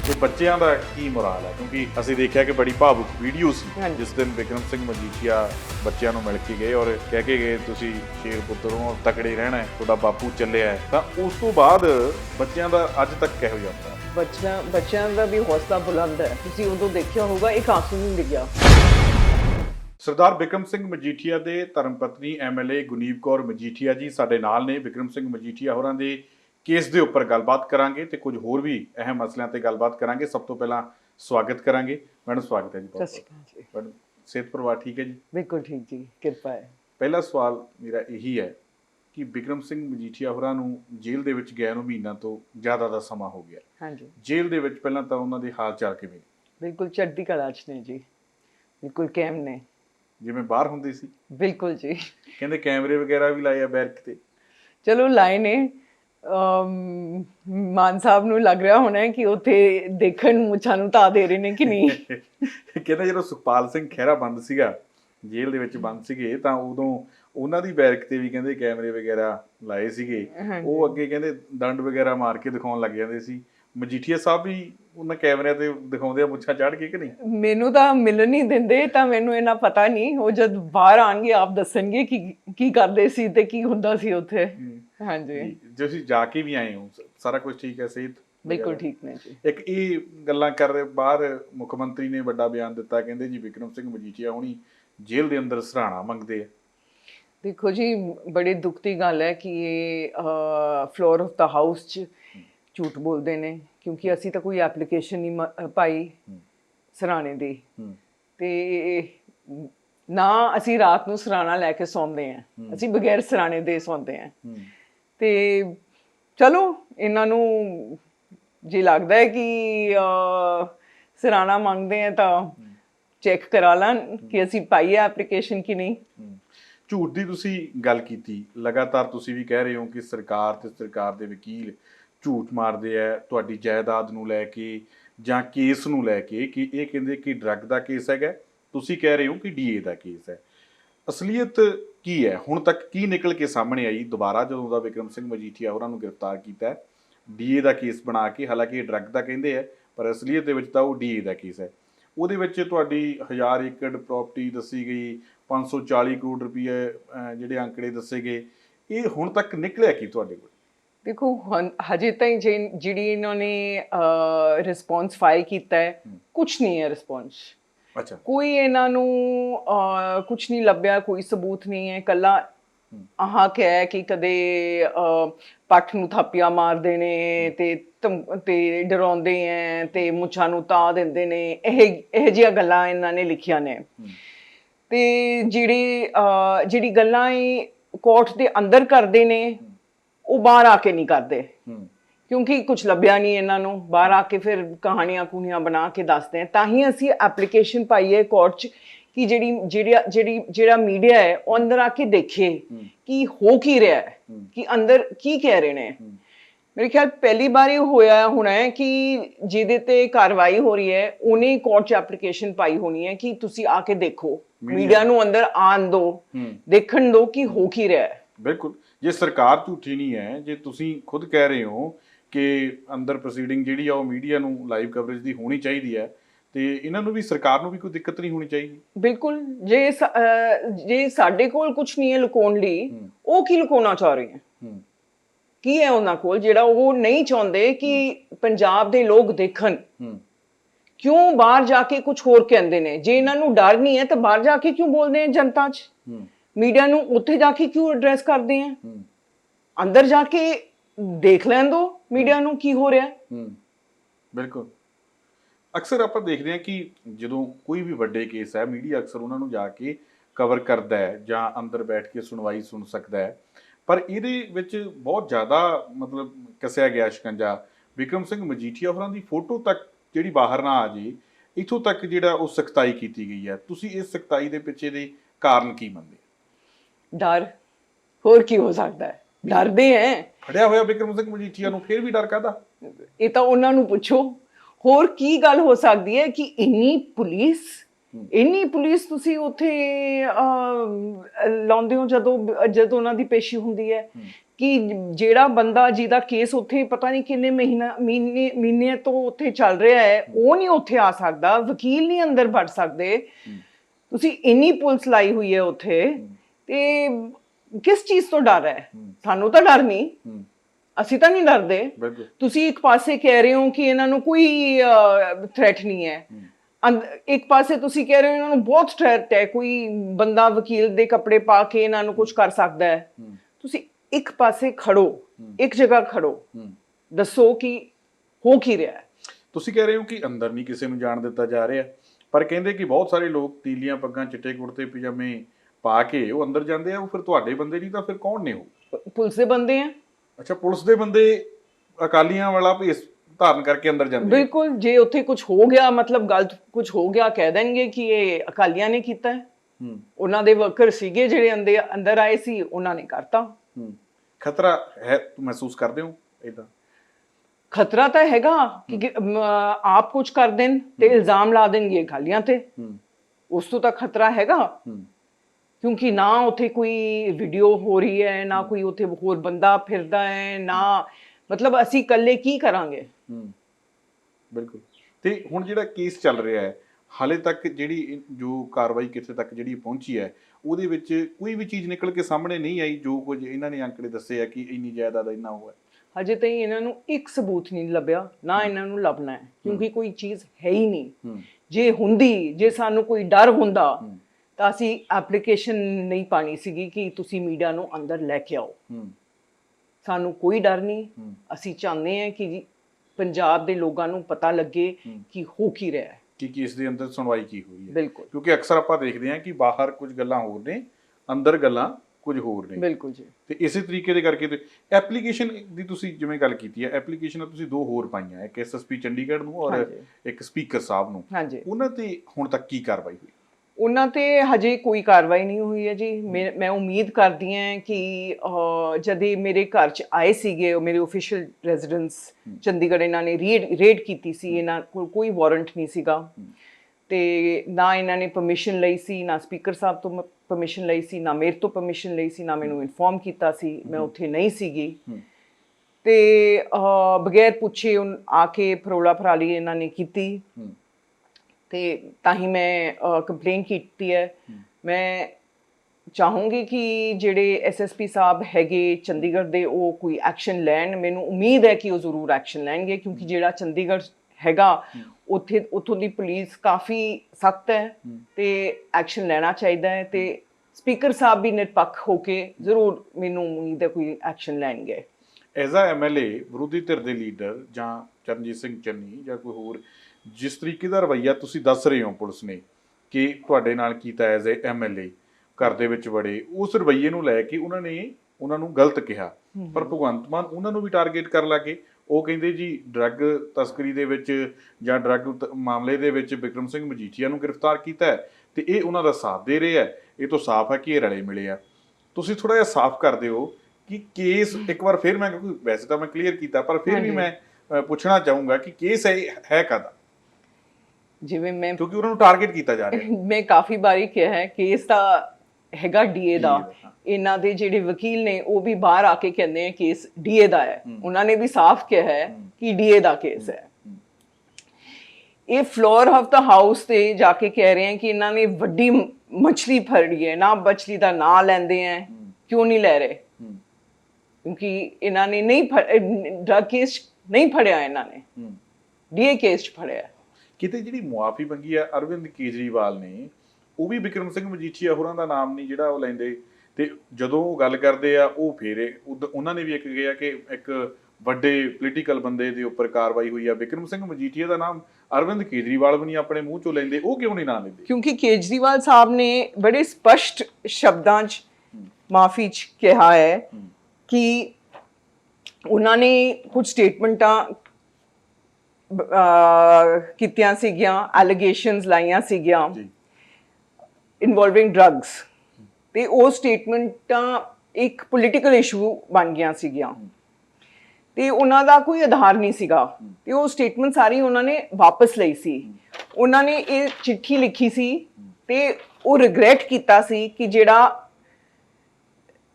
ਤੇ ਬੱਚਿਆਂ ਦਾ ਕੀ ਮੁਰਾਲ ਹੈ? ਕਿਉਂਕਿ ਅਸੀਂ ਦੇਖਿਆ ਕਿ ਬੜੀ ਭਾਵੁਕ ਵੀਡੀਓ ਸੀ। ਜਿਸ ਦਿਨ ਵਿਕਰਮ ਸਿੰਘ ਮਜੀਠੀਆ ਬੱਚਿਆਂ ਨੂੰ ਮਿਲ ਕੇ ਗਏ ਔਰ ਕਹਿ ਕੇ ਗਏ ਤੁਸੀਂ ਸ਼ੇਰ ਪੁੱਤਰ ਹੋ ਤਕੜੇ ਰਹਿਣਾ ਹੈ ਤੁਹਾਡਾ ਬਾਪੂ ਚੱਲਿਆ ਤਾਂ ਉਸ ਤੋਂ ਬਾਅਦ ਬੱਚਿਆਂ ਦਾ ਅੱਜ ਤੱਕ ਕਿਹੋ ਜਿਹਾ ਹੁੰਦਾ ਬੱਚਿਆਂ ਬੱਚਿਆਂ ਦਾ ਵੀ ਹੌਸਲਾ ਬੁਲੰਦ ਹੈ। ਤੁਸੀਂ ਉਦੋਂ ਦੇਖਿਆ ਹੋਊਗਾ ਇੱਕ ਆਂਸੂ ਨਹੀਂ ਡਿੱਗਿਆ ਸਰਦਾਰ ਵਿਕਰਮ ਸਿੰਘ ਮਜੀਠੀਆ ਦੇ ਧਰਮ ਪਤਨੀ ਐਮਐਲਏ ਗੁਨੀਬ ਕੌਰ ਮਜੀਠੀਆ ਜੀ ਸਾਡੇ ਨਾਲ ਨੇ। ਵਿਕਰਮ ਸਿੰਘ ਮਜੀਠੀਆ ਹੋਰਾਂ ਦੇ ਕੇਸ ਦੇ ਉੱਪਰ ਗੱਲਬਾਤ ਕਰਾਂਗੇ ਤੇ ਕੁਝ ਹੋਰ ਵੀ ਅਹਿਮ ਮਸਲਿਆਂ ਤੇ ਗੱਲਬਾਤ ਕਰਾਂਗੇ। ਸਭ ਤੋਂ ਪਹਿਲਾਂ ਸਵਾਗਤ ਕਰਾਂਗੇ। ਮੈਡਮ ਸਵਾਗਤ ਹੈ ਜੀ ਬਹੁਤ ਮੈਡਮ ਸਿਹਤ ਪਰਿਵਾਰ ਠੀਕ ਹੈ ਜੀ? ਬਿਲਕੁਲ ਠੀਕ ਜੀ ਕਿਰਪਾ ਹੈ। ਪਹਿਲਾ ਸਵਾਲ ਮੇਰਾ ਇਹੀ ਹੈ ਕਿ ਵਿਕਰਮ ਸਿੰਘ ਮਜੀਠੀਆ ਹੋਰਾਂ ਨੂੰ ਜੇਲ੍ਹ ਦੇ ਵਿੱਚ ਗਏ ਨੂੰ ਮਹੀਨਾ ਤੋਂ ਜ਼ਿਆਦਾ ਦਾ ਸਮਾਂ ਹੋ ਗਿਆ। ਹਾਂਜੀ। ਜੇਲ੍ਹ ਦੇ ਵਿੱਚ ਪਹਿਲਾਂ ਤਾਂ ਉਹਨਾਂ ਦੇ ਹਾਲ ਚਾਲ ਕਿਵੇਂ? ਬਿਲਕੁਲ ਚੜ੍ਹਦੀ ਕਲਾ 'ਚ ਨੇ ਜੀ। ਬਿਲਕੁਲ ਕੈਮ ਨੇ। ਜਿਵੇਂ ਬਾਹਰ ਹੁੰਦੇ ਸੀ। ਬਿਲਕੁਲ ਜੀ। ਕਹਿੰਦੇ ਕੈਮਰੇ ਵਗੈਰਾ ਵੀ ਲਾਏ ਆ ਬੈਰਕ ਤੇ। ਚਲੋ ਲਾਏ ਨੇ। ਮਾਨ ਸਾਹਿਬ ਨੂੰ ਲੱਗ ਰਿਹਾ ਹੋਣਾ ਕਿ ਉੱਥੇ ਦੇਖਣ ਮੁੱਛਾਂ ਨੂੰ ਤਾਂ ਦੇ ਰਹੇ ਨੇ ਕਿ ਨਹੀਂ। ਕਹਿੰਦੇ ਜਦੋਂ ਸੁਖਪਾਲ ਸਿੰਘ ਖਹਿਰਾ ਬੰਦ ਸੀਗਾ ਜੇਲ੍ਹ ਦੇ ਵਿੱਚ ਬੰਦ ਸੀਗੇ ਤਾਂ ਉਦੋਂ ਉਹਨਾਂ ਦੀ ਬੈਰਕ ਤੇ ਵੀ ਕਹਿੰਦੇ ਕੈਮਰੇ ਵਗੈਰਾ ਲਾਏ ਸੀਗੇ। ਉਹ ਅੱਗੇ ਕਹਿੰਦੇ ਦੰਡ ਵਗੈਰਾ ਮਾਰ ਕੇ ਦਿਖਾਉਣ ਲੱਗ ਜਾਂਦੇ ਸੀ। ਮਜੀਠੀਆ ਸਾਹਿਬ ਵੀ ਉਹਨਾਂ ਕੈਮਰਿਆਂ ਤੇ ਦਿਖਾਉਂਦੇ ਆ ਮੁੱਛਾਂ ਚੜ੍ਹ ਕੇ ਕਿ ਨਹੀਂ? ਮੈਨੂੰ ਤਾਂ ਮਿਲਣ ਨਹੀਂ ਦਿੰਦੇ ਤਾਂ ਮੈਨੂੰ ਇਹਨਾਂ ਪਤਾ ਨਹੀਂ। ਉਹ ਜਦ ਬਾਹਰ ਆਣਗੇ ਆਪ ਦੱਸਣਗੇ ਕਿ ਕੀ ਕਰਦੇ ਸੀ ਤੇ ਕੀ ਹੁੰਦਾ ਸੀ ਉੱਥੇ। ਹਾਂਜੀ। ਜੀ, ਤੁਸੀਂ ਜਾ ਕੇ ਵੀ ਆਏ ਹੋ ਸਾਰਾ ਕੁਝ ਠੀਕ ਹੈ ਸਿਹਤ ਬਿਲਕੁਲ? ਠੀਕ ਨੇ ਜੀ। ਇੱਕ ਇਹ ਗੱਲਾਂ ਕਰ ਰਹੇ ਬਾਹਰ ਮੁੱਖ ਮੰਤਰੀ ਨੇ ਵੱਡਾ ਬਿਆਨ ਦਿੱਤਾ ਕਹਿੰਦੇ ਜੀ ਵਿਕਰਮ ਸਿੰਘ ਮਜੀਠੀਆ ਹੁਣੀ ਜੇਲ੍ਹ ਦੇ ਅੰਦਰ ਸਰਾਣਾ ਮੰਗਦੇ ਆ। ਦੇਖੋ ਜੀ ਬੜੀ ਦੁੱਖ ਦੀ ਗੱਲ ਹੈ ਕਿ ਇਹ ਫਲੋਰ ਆਫ ਦਾ ਹਾਊਸ 'ਚ ਝੂਠ ਬੋਲਦੇ ਨੇ ਕਿਉਂਕਿ ਅਸੀਂ ਤਾਂ ਕੋਈ ਐਪਲੀਕੇਸ਼ਨ ਨਹੀਂ ਪਾਈ ਸਰਾਣੇ ਦੀ। ਤੇ ਨਾ ਅਸੀਂ ਰਾਤ ਨੂੰ ਸਰਾਣਾ ਲੈ ਕੇ ਸੌਂਦੇ ਆ ਅਸੀਂ ਬਗੈਰ ਸਰਾਣੇ ਦੇ ਸੌਂਦੇ ਆ ਤੇ ਚਲੋ ਇਹਨਾਂ ਨੂੰ ਜੇ ਲੱਗਦਾ ਹੈ ਕਿ ਅਹ, ਮੰਗਦੇ ਆ ਤਾਂ ਚੈੱਕ ਕਰਾ ਲੈਣ ਕਿ ਅਸੀਂ ਪਾਈ ਹੈ ਐਪਲੀਕੇਸ਼ਨ ਕਿ ਨਹੀਂ। ਝੂਠ ਦੀ ਤੁਸੀਂ ਗੱਲ ਕੀਤੀ। ਲਗਾਤਾਰ ਤੁਸੀਂ ਵੀ ਕਹਿ ਰਹੇ ਹੋ ਕਿ ਸਰਕਾਰ ਤੇ ਸਰਕਾਰ ਦੇ ਵਕੀਲ ਝੂਠ ਮਾਰਦੇ ਆ ਤੁਹਾਡੀ ਜਾਇਦਾਦ ਨੂੰ ਲੈ ਕੇ ਜਾਂ ਕੇਸ ਨੂੰ ਲੈ ਕੇ ਕਿ ਇਹ ਕਹਿੰਦੇ ਕਿ ਡਰੱਗ ਦਾ ਕੇਸ ਹੈਗਾ। ਤੁਸੀਂ ਕਹਿ ਰਹੇ ਹੋ ਕਿ ਡੀਏ ਦਾ ਕੇਸ ਹੈ। ਅਸਲੀਅਤ ਕੀ ਹੈ? ਹੁਣ ਤੱਕ ਕੀ ਨਿਕਲ ਕੇ ਸਾਹਮਣੇ ਆਈ? ਦੁਬਾਰਾ ਜਦੋਂ ਦਾ ਵਿਕਰਮ ਸਿੰਘ ਮਜੀਠੀਆ ਹੋਰਾਂ ਨੂੰ ਗ੍ਰਿਫਤਾਰ ਕੀਤਾ ਡੀਏ ਦਾ ਕੇਸ ਬਣਾ ਕੇ ਹਾਲਾਂਕਿ ਇਹ ਡਰੱਗ ਦਾ ਕਹਿੰਦੇ ਆ ਪਰ ਅਸਲੀਅਤ ਦੇ ਵਿੱਚ ਤਾਂ ਉਹ ਡੀਏ ਦਾ ਕੇਸ ਹੈ। ਉਹਦੇ ਵਿੱਚ ਤੁਹਾਡੀ 1000 ਏਕੜ ਪ੍ਰਾਪਰਟੀ ਦੱਸੀ ਗਈ 540 ਕਰੋੜ ਰੁਪਏ ਜਿਹੜੇ ਅੰਕੜੇ ਦੱਸੇ ਗਏ। ਇਹ ਹੁਣ ਤੱਕ ਨਿਕਲਿਆ ਕੀ ਤੁਹਾਡੇ ਕੋਲ? ਦੇਖੋ ਹਜੇ ਤਾਈਂ ਜਿਹੜੀ ਇਹਨਾਂ ਨੇ ਰਿਸਪੌਂਸ ਫਾਈਲ ਕੀਤਾ ਹੈ ਕੁਝ ਨਹੀਂ ਹੈ ਰਿਸਪੌਂਸ ਅੱਛਾ। ਕੋਈ ਇਹਨਾਂ ਨੂੰ ਕੁਝ ਨਹੀਂ ਲੱਭਿਆ ਕੋਈ ਸਬੂਤ ਨਹੀਂ ਹੈ ਕੱਲਾ ਆਹ ਕਹਿ ਕਿ ਕਦੇ ਪੱਠ ਨੂੰ ਥਾਪੀਆਂ ਮਾਰਦੇ ਨੇ ਤੇ ਤੇ ਡਰਾਉਂਦੇ ਐ ਤੇ ਮੁੱਛਾਂ ਨੂੰ ਤਾਂ ਦਿੰਦੇ ਨੇ ਇਹ ਇਹ ਜਿਹੀਆਂ ਗੱਲਾਂ ਇਹਨਾਂ ਨੇ ਲਿਖੀਆਂ ਨੇ। ਤੇ ਜਿਹੜੀ ਜਿਹੜੀ ਗੱਲਾਂ ਇਹ ਕੋਰਟ ਦੇ ਅੰਦਰ ਕਰਦੇ ਨੇ ਉਹ ਬਾਹਰ ਆ ਕੇ ਨਹੀਂ ਕਰਦੇ। ਕਿਉਂਕਿ ਕੁਝ ਲੱਭਿਆ ਨਹੀਂ ਇਹਨਾਂ ਨੂੰ। ਬਾਹਰ ਆ ਕੇ ਫਿਰ ਕਹਾਣੀਆਂ ਕੁਹੀਆਂ ਬਣਾ ਕੇ ਦੱਸਦੇ ਆ। ਤਾਂ ਹੀ ਅਸੀਂ ਐਪਲੀਕੇਸ਼ਨ ਪਾਈ ਹੈ ਕੋਰਟ 'ਚ ਕਿ ਜਿਹੜੀ ਜਿਹੜਾ ਜਿਹੜੀ ਜਿਹੜਾ ਮੀਡੀਆ ਹੈ ਉਹ ਅੰਦਰ ਆ ਕੇ ਦੇਖੇ ਕਿ ਹੋ ਕੀ ਰਿਹਾ ਹੈ ਕਿ ਅੰਦਰ ਕੀ ਕਹਿ ਰਹੇ ਨੇ। ਮੇਰੇ ਖਿਆਲ ਪਹਿਲੀ ਵਾਰ ਇਹ ਹੋਇਆ ਹੋਣਾ ਹੈ ਕਿ ਜਿਹਦੇ ਤੇ ਕਾਰਵਾਈ ਹੋ ਰਹੀ ਹੈ ਉਹਨੇ ਕੋਰਟ 'ਚ ਐਪਲੀਕੇਸ਼ਨ ਪਾਈ ਹੋਣੀ ਹੈ ਕਿ ਤੁਸੀਂ ਆ ਕੇ ਦੇਖੋ। ਮੀਡੀਆ ਨੂੰ ਅੰਦਰ ਆਣ ਦਿਓ ਹੂੰ। ਦੇਖਣ ਦਿਓ ਕਿ ਹੋ ਕੀ ਰਿਹਾ ਹੈ। ਬਿਲਕੁਲ। ਜੇ ਸਰਕਾਰ ਝੂਠੀ ਨਹੀਂ ਹੈ ਜੇ ਤੁਸੀਂ ਖੁਦ ਕਹਿ ਰਹੇ ਹੋ ਕਿ ਅੰਦਰ ਪ੍ਰੋਸੀਡਿੰਗ ਜਿਹੜੀ ਆ ਉਹ ਮੀਡੀਆ ਨੂੰ ਲਾਈਵ ਕਵਰੇਜ ਦੀ ਹੋਣੀ ਚਾਹੀਦੀ ਹੈ ਤੇ ਇਹਨਾਂ ਨੂੰ ਵੀ ਸਰਕਾਰ ਨੂੰ ਵੀ ਕੋਈ ਦਿੱਕਤ ਨਹੀਂ ਹੋਣੀ ਚਾਹੀਦੀ। ਬਿਲਕੁਲ ਜੇ ਜੇ ਸਾਡੇ ਕੋਲ ਕੁਝ ਨਹੀਂ ਹੈ ਲੁਕਾਉਣ ਲਈ ਉਹ ਕੀ ਲੁਕਾਉਣਾ ਚਾਹ ਰਹੇ ਹੈ? ਹੂੰ। ਕੀ ਹੈ ਉਹਨਾਂ ਕੋਲ ਜਿਹੜਾ ਉਹ ਨਹੀਂ ਚਾਹੁੰਦੇ ਕਿ ਪੰਜਾਬ ਦੇ ਲੋਕ ਦੇਖਣ? ਕਿਉਂ ਬਾਹਰ ਜਾ ਕੇ ਕੁਝ ਹੋਰ ਕਹਿੰਦੇ ਨੇ? ਜੇ ਇਹਨਾਂ ਨੂੰ ਡਰ ਨਹੀਂ ਹੈ ਤਾਂ ਬਾਹਰ ਜਾ ਕੇ ਕਿਉਂ ਬੋਲਦੇ ਆ ਜਨਤਾ 'ਚ? ਮੀਡੀਆ ਨੂੰ ਉੱਥੇ ਜਾ ਕੇ ਕਿਉਂ ਐਡਰੈਸ ਕਰਦੇ ਆ ਅੰਦਰ ਜਾ ਕੇ ਦੇਖ ਲੈਣ ਦੋ। ਮੀਡੀਆ ਨੂੰ ਕੀ ਹੋ ਰਿਹਾ? ਹੈ ਬਿਲਕੁਲ। ਅਕਸਰ ਆਪਾਂ ਦੇਖਦੇ ਹਾਂ ਕਿ ਜਦੋਂ ਕੋਈ ਵੀ ਵੱਡੇ ਕੇਸ ਹੈ ਮੀਡੀਆ ਅਕਸਰ ਉਹਨਾਂ ਨੂੰ ਜਾ ਕੇ ਕਵਰ ਕਰਦਾ ਹੈ ਜਾਂ ਅੰਦਰ ਬੈਠ ਕੇ ਸੁਣਵਾਈ ਸੁਣ ਸਕਦਾ ਹੈ। ਪਰ ਇਹਦੇ ਵਿੱਚ ਬਹੁਤ ਜ਼ਿਆਦਾ ਮਤਲਬ ਕੱਸਿਆ ਗਿਆ ਸ਼ਿਕੰਜਾ। ਵਿਕਰਮ ਸਿੰਘ ਮਜੀਠੀਆ ਹੋਰਾਂ ਦੀ ਫੋਟੋ ਤੱਕ ਜਿਹੜੀ ਬਾਹਰ ਨਾ ਆ ਜੇ ਇਥੋਂ ਤੱਕ ਜਿਹੜਾ ਉਹ ਸਖਤਾਈ ਕੀਤੀ ਗਈ ਹੈ। ਤੁਸੀਂ ਇਸ ਸਖਤਾਈ ਦੇ ਪਿੱਛੇ ਦੇ ਕਾਰਨ ਕੀ ਮੰਨਦੇ ਹੋ? ਡਰ ਹੋਰ ਕੀ ਹੋ ਸਕਦਾ ਹੈ? ਡਰਦੇ ਹੈ ਫੜਿਆ ਹੋਇਆ ਵਿਕਰਮ ਸਿੰਘ ਮਜੀਠੀਆ ਨੂੰ ਫਿਰ ਵੀ ਡਰ ਕਾਹਦਾ? ਇਹ ਤਾਂ ਉਹਨਾਂ ਨੂੰ ਪੁੱਛੋ। ਹੋਰ ਕੀ ਗੱਲ ਹੋ ਸਕਦੀ ਹੈ ਕਿ ਇੰਨੀ ਪੁਲਿਸ ਇੰਨੀ ਪੁਲਿਸ ਤੁਸੀਂ ਉੱਥੇ ਲਾਉਂਦੇ ਹੋ ਜਦੋਂ ਜਦੋਂ ਉਹਨਾਂ ਦੀ ਪੇਸ਼ੀ ਹੁੰਦੀ ਹੈ। ਕਿ ਜਿਹੜਾ ਬੰਦਾ ਜਿਹਦਾ ਕੇਸ ਉੱਥੇ ਪਤਾ ਨਹੀਂ ਕਿੰਨੇ ਮਹੀਨਾ ਮਹੀਨੇ ਮਹੀਨੇ ਤੋਂ ਉੱਥੇ ਚੱਲ ਰਿਹਾ ਹੈ। ਉਹ ਨਹੀਂ ਉੱਥੇ ਆ ਸਕਦਾ ਵਕੀਲ ਨਹੀਂ ਅੰਦਰ ਵੜ ਸਕਦੇ। ਤੁਸੀਂ ਇੰਨੀ ਪੁਲਿਸ ਲਾਈ ਹੋਈ ਹੈ ਉੱਥੇ ਤੇ ਕਿਸ ਚੀਜ਼ ਤੋਂ ਡਰ ਹੈ? ਸਾਨੂੰ ਤਾਂ ਡਰ ਨਹੀਂ। ਅਸੀਂ ਤਾਂ ਨਹੀਂ ਡਰਦੇ। ਤੁਸੀਂ ਇੱਕ ਪਾਸੇ ਕਹਿ ਰਹੇ ਹੋ ਕਿ ਇਹਨਾਂ ਨੂੰ ਕੋਈ ਥ੍ਰੈਟ ਨਹੀਂ ਹੈ। ਇੱਕ ਪਾਸੇ ਤੁਸੀਂ ਕਹਿ ਰਹੇ ਹੋ ਇਹਨਾਂ ਨੂੰ ਬਹੁਤ ਥ੍ਰੈਟ ਹੈ। ਕੋਈ ਬੰਦਾ ਵਕੀਲ ਦੇ ਕੱਪੜੇ ਪਾ ਕੇ ਇਹਨਾਂ ਨੂੰ ਕੁਝ ਕਰ ਸਕਦਾ ਹੈ। ਤੁਸੀਂ ਇੱਕ ਪਾਸੇ ਖੜੋ। ਇੱਕ ਜਗ੍ਹਾ ਖੜੋ। ਦੱਸੋ ਕਿ ਹੋ ਕੀ ਰਿਹਾ ਹੈ? ਤੁਸੀਂ ਕਹਿ ਰਹੇ ਹੋ ਕਿ ਅੰਦਰ ਨਹੀਂ ਕਿਸੇ ਨੂੰ ਜਾਣ ਦਿੱਤਾ ਜਾ ਰਿਹਾ। ਪਰ ਕਹਿੰਦੇ ਕਿ ਬਹੁਤ ਸਾਰੇ ਲੋਕ ਤੀਲੀਆਂ ਪੱਗਾਂ ਚਿੱਟੇ ਕੁੜਤੇ ਪਜਾਮੇ ਪਾ ਕੇ ਉਹ ਅੰਦਰ ਜਾਂਦੇ ਆ ਉਹ ਫਿਰ ਤੁਹਾਡੇ ਬੰਦੇ ਨਹੀਂ ਤਾਂ ਫਿਰ ਕੌਣ ਨੇ ਉਹ? ਪੁਲਿਸ ਦੇ ਬੰਦੇ ਆ। ਅੱਛਾ ਪੁਲਿਸ ਦੇ ਬੰਦੇ ਅਕਾਲੀਆਂ ਵਾਲਾ ਭੇਸ ਧਾਰਨ ਕਰਕੇ ਅੰਦਰ ਜਾਂਦੇ ਆ। ਬਿਲਕੁਲ ਜੇ ਉੱਥੇ ਕੁਝ ਹੋ ਗਿਆ ਮਤਲਬ ਗਲਤ ਕੁਝ ਹੋ ਗਿਆ ਕਹਿ ਦੇਣਗੇ ਕਿ ਇਹ ਅਕਾਲੀਆਂ ਨੇ ਕੀਤਾ ਹੈ। ਹੂੰ। ਉਹਨਾਂ ਦੇ ਵਰਕਰ ਸੀਗੇ ਜਿਹੜੇ ਅੰਦੇ ਅੰਦਰ ਆਏ ਸੀ ਉਹਨਾਂ ਨੇ ਕਰਤਾ। ਹੂੰ। ਖਤਰਾ ਹੈ ਮਹਿਸੂਸ ਕਰਦੇ ਹੋ ਇਦਾਂ ਖਤਰਾ ਤਾਂ ਹੈਗਾ ਕਿ ਕਿ, ਅਮ, ਆਪ ਕੁਝ ਕਰ ਦੇਣ ਤੇ ਇਲਜ਼ਾਮ ਲਾ ਦੇਣਗੇ ਅਕਾਲੀਆਂ ਤੇ। ਹੂੰ। ਉਸ ਤੋਂ ਤਾਂ ਖਤਰਾ ਹੈਗਾ। ਹੂੰ। ਕਿਉਂਕਿ ਨਾ ਉੱਥੇ ਕੋਈ ਵੀਡੀਓ ਹੋ ਰਹੀ ਹੈ ਨਾ ਕੋਈ ਉੱਥੇ ਹੋਰ ਬੰਦਾ ਫਿਰਦਾ ਹੈ ਨਾ ਮਤਲਬ ਅਸੀਂ ਇਕੱਲੇ ਕੀ ਕਰਾਂਗੇ? ਹੂੰ ਬਿਲਕੁਲ। ਤੇ ਹੁਣ ਜਿਹੜਾ ਕੇਸ ਚੱਲ ਰਿਹਾ ਹੈ ਹਾਲੇ ਤੱਕ ਜਿਹੜੀ ਜੋ ਕਾਰਵਾਈ ਕਿੱਥੇ ਤੱਕ ਜਿਹੜੀ ਪਹੁੰਚੀ ਹੈ ਉਹਦੇ ਵਿੱਚ ਕੋਈ ਵੀ ਚੀਜ਼ ਨਿਕਲ ਕੇ ਸਾਹਮਣੇ ਨਹੀਂ ਆਈ ਜੋ ਕੁਝ ਇਹਨਾਂ ਨੇ ਅੰਕੜੇ ਦੱਸੇ ਆ ਕਿ ਇੰਨੀ ਜਾਇਦਾਦ ਇੰਨਾ ਹੋਇਆ ਹਜੇ ਤਾਈਂ ਇਹਨਾਂ ਨੂੰ ਇੱਕ ਸਬੂਤ ਨਹੀਂ ਲੱਭਿਆ ਨਾ ਇਹਨਾਂ ਨੂੰ ਲੱਭਣਾ ਹੈ ਕਿਉਂਕਿ ਕੋਈ ਚੀਜ਼ ਹੈ ਹੀ ਨਹੀਂ। ਜੇ ਹੁੰਦੀ ਜੇ ਸਾਨੂੰ ਕੋਈ ਡਰ ਹੁੰਦਾ ਤਾਂ ਅਸੀਂ ਐਪਲੀਕੇਸ਼ਨ ਨਹੀਂ ਪਾਣੀ ਸੀਗੀ ਕਿ ਤੁਸੀਂ ਮੀਡੀਆ ਨੂੰ ਅੰਦਰ ਲੈ ਕੇ ਆਓ। ਸਾਨੂੰ ਕੋਈ ਡਰ ਨਹੀਂ। ਅਸੀਂ ਚਾਹੁੰਦੇ ਹਾਂ ਕਿ ਪੰਜਾਬ ਦੇ ਲੋਕਾਂ ਨੂੰ ਪਤਾ ਲੱਗੇ। ਕਿ ਹੋ ਕੀ ਰਿਹਾ ਹੈ। ਕਿ ਕੇਸ ਦੇ ਅੰਦਰ ਸੁਣਵਾਈ ਕੀ ਹੋਈ ਹੈ। ਬਿਲਕੁਲ। ਕਿਉਂਕਿ ਅਕਸਰ ਆਪਾਂ ਦੇਖਦੇ ਹਾਂ ਕਿ ਬਾਹਰ ਕੁਝ ਗੱਲਾਂ ਹੋਰ ਨੇ ਅੰਦਰ ਗੱਲਾਂ ਕੁਝ ਹੋਰ ਨੇ। ਬਿਲਕੁਲ ਜੀ। ਤੇ ਇਸੇ ਤਰੀਕੇ ਦੇ ਕਰਕੇ ਤੇ ਐਪਲੀਕੇਸ਼ਨ ਦੀ ਤੁਸੀਂ ਜਿਵੇਂ ਗੱਲ ਕੀਤੀ ਹੈ ਐਪਲੀਕੇਸ਼ਨਾਂ ਤੁਸੀਂ ਦੋ ਹੋਰ ਪਾਈਆਂ ਇੱਕ ਐਸਐਸਪੀ ਚੰਡੀਗੜ੍ਹ ਨੂੰ ਔਰ। ਇੱਕ ਸਪੀਕਰ ਸਾਹਿਬ ਨੂੰ। ਹਾਂਜੀ। ਉਹਨਾਂ ਤੇ ਹੁਣ ਤੱਕ ਕੀ ਕਾਰਵਾਈ ਹੋਈ? ਉਹਨਾਂ ਤੇ ਹਜੇ ਕੋਈ ਕਾਰਵਾਈ ਨਹੀਂ ਹੋਈ ਹੈ ਜੀ। ਮੈਂ ਮੈਂ ਉਮੀਦ ਕਰਦੀ ਹਾਂ ਕਿ ਜਦ ਮੇਰੇ ਘਰ ਚ ਆਏ ਸੀਗੇ ਮੇਰੇ ਅਫੀਸ਼ੀਅਲ ਰੈਜ਼ੀਡੈਂਸ ਚੰਡੀਗੜ੍ਹ ਇਹਨਾਂ ਨੇ ਰੇਡ ਰੇਡ ਕੀਤੀ ਸੀ। ਇਹਨਾਂ ਕੋਲ ਕੋਈ ਵਾਰੰਟ ਨਹੀਂ ਸੀਗਾ। ਤੇ ਨਾ ਇਹਨਾਂ ਨੇ ਪਰਮਿਸ਼ਨ ਲਈ ਸੀ ਨਾ ਸਪੀਕਰ ਸਾਹਿਬ ਤੋਂ ਪਰਮਿਸ਼ਨ ਲਈ ਸੀ ਨਾ ਮੇਰੇ ਤੋਂ ਪਰਮਿਸ਼ਨ ਲਈ ਸੀ ਨਾ ਮੈਨੂੰ ਇਨਫੋਰਮ ਕੀਤਾ ਸੀ। ਮੈਂ ਉੱਥੇ ਨਹੀਂ ਸੀਗੀ। ਤੇ ਬਗੈਰ ਪੁੱਛੇ ਆ ਕੇ ਫਰੋਲਾ ਫਰਾਲੀ ਇਹਨਾਂ ਨੇ ਕੀਤੀ। ਤੇ ਤਾਂ ਹੀ ਮੈਂ ਕੰਪਲੇਨ ਕੀਤੀ ਹੈ। ਮੈਂ ਚਾਹੂੰਗੀ ਕਿ ਜਿਹੜੇ ਐਸਐਸਪੀ ਸਾਹਿਬ ਹੈਗੇ ਚੰਡੀਗੜ੍ਹ ਦੇ ਉਹ ਕੋਈ ਐਕਸ਼ਨ ਲੈਣ। ਮੈਨੂੰ ਉਮੀਦ ਹੈ ਕਿ ਉਹ ਜ਼ਰੂਰ ਐਕਸ਼ਨ ਲੈਣਗੇ ਕਿਉਂਕਿ ਜਿਹੜਾ ਚੰਡੀਗੜ੍ਹ ਹੈਗਾ ਉੱਥੇ ਉੱਥੋਂ ਦੀ ਪੁਲਿਸ ਕਾਫੀ ਸਖਤ ਹੈ ਤੇ ਐਕਸ਼ਨ ਲੈਣਾ ਚਾਹੀਦਾ ਹੈ ਤੇ ਸਪੀਕਰ ਸਾਹਿਬ ਵੀ ਨਿਰਪੱਖ ਹੋ ਕੇ ਜ਼ਰੂਰ ਮੈਨੂੰ ਉਮੀਦ ਹੈ ਕੋਈ ਐਕਸ਼ਨ ਲੈਣਗੇ। ਐਜ਼ ਅ ਐਮਐਲਏ ਵਿਰੋਧੀ ਧਿਰ ਦੇ ਲੀਡਰ ਜਾਂ ਚਰਨਜੀਤ ਸਿੰਘ ਚੰਨੀ ਜਾਂ ਕੋਈ ਹੋਰ ਜਿਸ ਤਰੀਕੇ ਦਾ ਰਵੱਈਆ ਤੁਸੀਂ ਦੱਸ ਰਹੇ ਹੋ ਪੁਲਿਸ ਨੇ ਕਿ ਤੁਹਾਡੇ ਨਾਲ ਕੀਤਾ ਐਜ਼ ਅ ਐਮਐਲਏ ਘਰ ਦੇ ਵਿੱਚ ਵੜੇ ਉਸ ਰਵੱਈਏ ਨੂੰ ਲੈ ਕੇ ਉਹਨਾਂ ਨੇ ਉਹਨਾਂ ਨੂੰ ਗਲਤ ਕਿਹਾ। ਪਰ ਭਗਵੰਤ ਮਾਨ ਉਹਨਾਂ ਨੂੰ ਵੀ ਟਾਰਗੇਟ ਕਰਨ ਲੱਗੇ। ਉਹ ਕਹਿੰਦੇ ਜੀ ਡਰੱਗ ਤਸਕਰੀ ਦੇ ਵਿੱਚ ਜਾਂ ਡਰੱਗ ਮਾਮਲੇ ਦੇ ਵਿੱਚ ਵਿਕਰਮ ਸਿੰਘ ਮਜੀਠੀਆ ਨੂੰ ਗ੍ਰਿਫਤਾਰ ਕੀਤਾ ਹੈ ਤੇ ਇਹ ਉਹਨਾਂ ਦਾ ਸਾਥ ਦੇ ਰਹੇ ਆ ਇਹ ਤੋਂ ਸਾਫ਼ ਹੈ ਕਿ ਇਹ ਰਲੇ ਮਿਲੇ ਆ। ਤੁਸੀਂ ਥੋੜਾ ਜਿਹਾ ਸਾਫ਼ ਕਰ ਦਿਓ ਕਿ ਕੇਸ ਇੱਕ ਵਾਰ ਫਿਰ ਮੈਂ ਕਿਉਂਕਿ ਵੈਸੇ ਤਾਂ ਮੈਂ ਕਲੀਅਰ ਕੀਤਾ ਪਰ ਫਿਰ ਵੀ। ਮੈਂ ਪੁੱਛਣਾ ਚਾਹੂੰਗਾ ਕਿ ਕੇਸ ਹੈ ਹੈ ਕਾਦਾ ਜਿਵੇਂ ਮੈਂ ਕਿਉਂਕਿ ਉਹਨਾਂ ਨੂੰ ਟਾਰਗੇਟ ਕੀਤਾ ਜਾ ਰਿਹਾ ਮੈਂ ਕਾਫੀ ਵਾਰੀ ਕਿਹਾ ਹੈ ਕਿ ਇਸ ਦਾ ਹੈਗਾ ਡੀਏ ਦਾ। ਇਹਨਾਂ ਦੇ ਜਿਹੜੇ ਵਕੀਲ ਨੇ ਉਹ ਵੀ ਬਾਹਰ ਆ ਕੇ ਕਹਿੰਦੇ ਆ ਕੇਸ ਡੀਏ ਦਾ ਹੈ। ਉਹਨਾਂ ਨੇ ਵੀ ਸਾਫ਼ ਕਿਹਾ ਹੈ ਕਿ ਡੀਏ ਦਾ ਕੇਸ ਹੈ। ਇਹ ਫਲੋਰ ਆਫ ਦਾ ਹਾਊਸ ਤੇ ਜਾ ਕੇ ਕਹਿ ਰਹੇ ਆ ਕਿ ਇਹਨਾਂ ਨੇ ਵੱਡੀ ਮਛਲੀ ਫੜੀ ਹੈ। ਨਾ ਮਛਲੀ ਦਾ ਨਾਂ ਲੈਂਦੇ ਆ ਕਿਉਂ ਨਹੀਂ ਲੈ ਰਹੇ? ਕਿਉਂਕਿ ਇਹਨਾਂ ਨੇ ਨਹੀਂ ਡਰਗ ਕੇਸ ਨਹੀਂ ਫੜਿਆ ਇਹਨਾਂ ਨੇ। ਡੀਏ ਕੇਸ ਫੜਿਆ। ਕਿਤੇ ਜਿਹੜੀ ਮੁਆਫੀ ਮੰਗੀ ਆ ਅਰਵਿੰਦ ਕੇਜਰੀਵਾਲ ਨੇ ਉਹ ਵੀ ਵਿਕਰਮ ਸਿੰਘ ਮਜੀਠੀਆ ਹੋਰਾਂ ਦਾ ਨਾਮ ਨਹੀਂ ਜਿਹੜਾ ਉਹ ਲੈਂਦੇ। ਤੇ ਜਦੋਂ ਉਹ ਗੱਲ ਕਰਦੇ ਆ ਉਹ ਫੇਰੇ ਉਹਨਾਂ ਨੇ ਵੀ ਇੱਕ ਕਿਹਾ ਕਿ ਇੱਕ ਵੱਡੇ ਪੋਲੀਟੀਕਲ ਬੰਦੇ ਦੇ ਉੱਪਰ ਕਾਰਵਾਈ ਹੋਈ ਆ। ਵਿਕਰਮ ਸਿੰਘ ਮਜੀਠੀਆ ਦਾ ਨਾਮ ਅਰਵਿੰਦ ਕੇਜਰੀਵਾਲ ਵੀ ਨਹੀਂ ਆਪਣੇ ਮੂੰਹ ਚੋਂ ਲੈਂਦੇ ਉਹ ਕਿਉਂ ਨਹੀਂ ਨਾਂ ਲੈਂਦੇ ਕਿਉਂਕਿ ਕੇਜਰੀਵਾਲ ਸਾਹਿਬ ਨੇ ਬੜੇ ਸਪਸ਼ਟ ਸ਼ਬਦਾਂ 'ਚ ਮਾਫੀ 'ਚ ਕਿਹਾ ਹੈ ਕਿ ਉਹਨਾਂ ਨੇ ਕੁਝ ਸਟੇਟਮੈਂਟਾਂ ਕੀਤੀਆਂ ਸੀਗੀਆਂ ਐਲੀਗੇਸ਼ਨਸ ਲਾਈਆਂ ਸੀਗੀਆਂ ਜੀ। ਇਨਵੋਲਵਿੰਗ ਡਰੱਗਸ ਤੇ ਉਹ ਸਟੇਟਮੈਂਟਾਂ ਇੱਕ ਪੋਲੀਟੀਕਲ ਇਸ਼ੂ ਬਣ ਗਿਆ ਸੀਗੀਆਂ। ਤੇ ਉਹਨਾਂ ਦਾ ਕੋਈ ਆਧਾਰ ਨਹੀਂ ਸੀਗਾ। ਤੇ ਉਹ ਸਟੇਟਮੈਂਟ ਸਾਰੀ ਉਹਨਾਂ ਨੇ ਵਾਪਸ ਲਈ ਸੀ। ਉਹਨਾਂ ਨੇ ਇਹ ਚਿੱਠੀ ਲਿਖੀ ਸੀ ਤੇ ਉਹ ਰਿਗਰੈਟ ਕੀਤਾ ਸੀ ਕਿ ਜਿਹੜਾ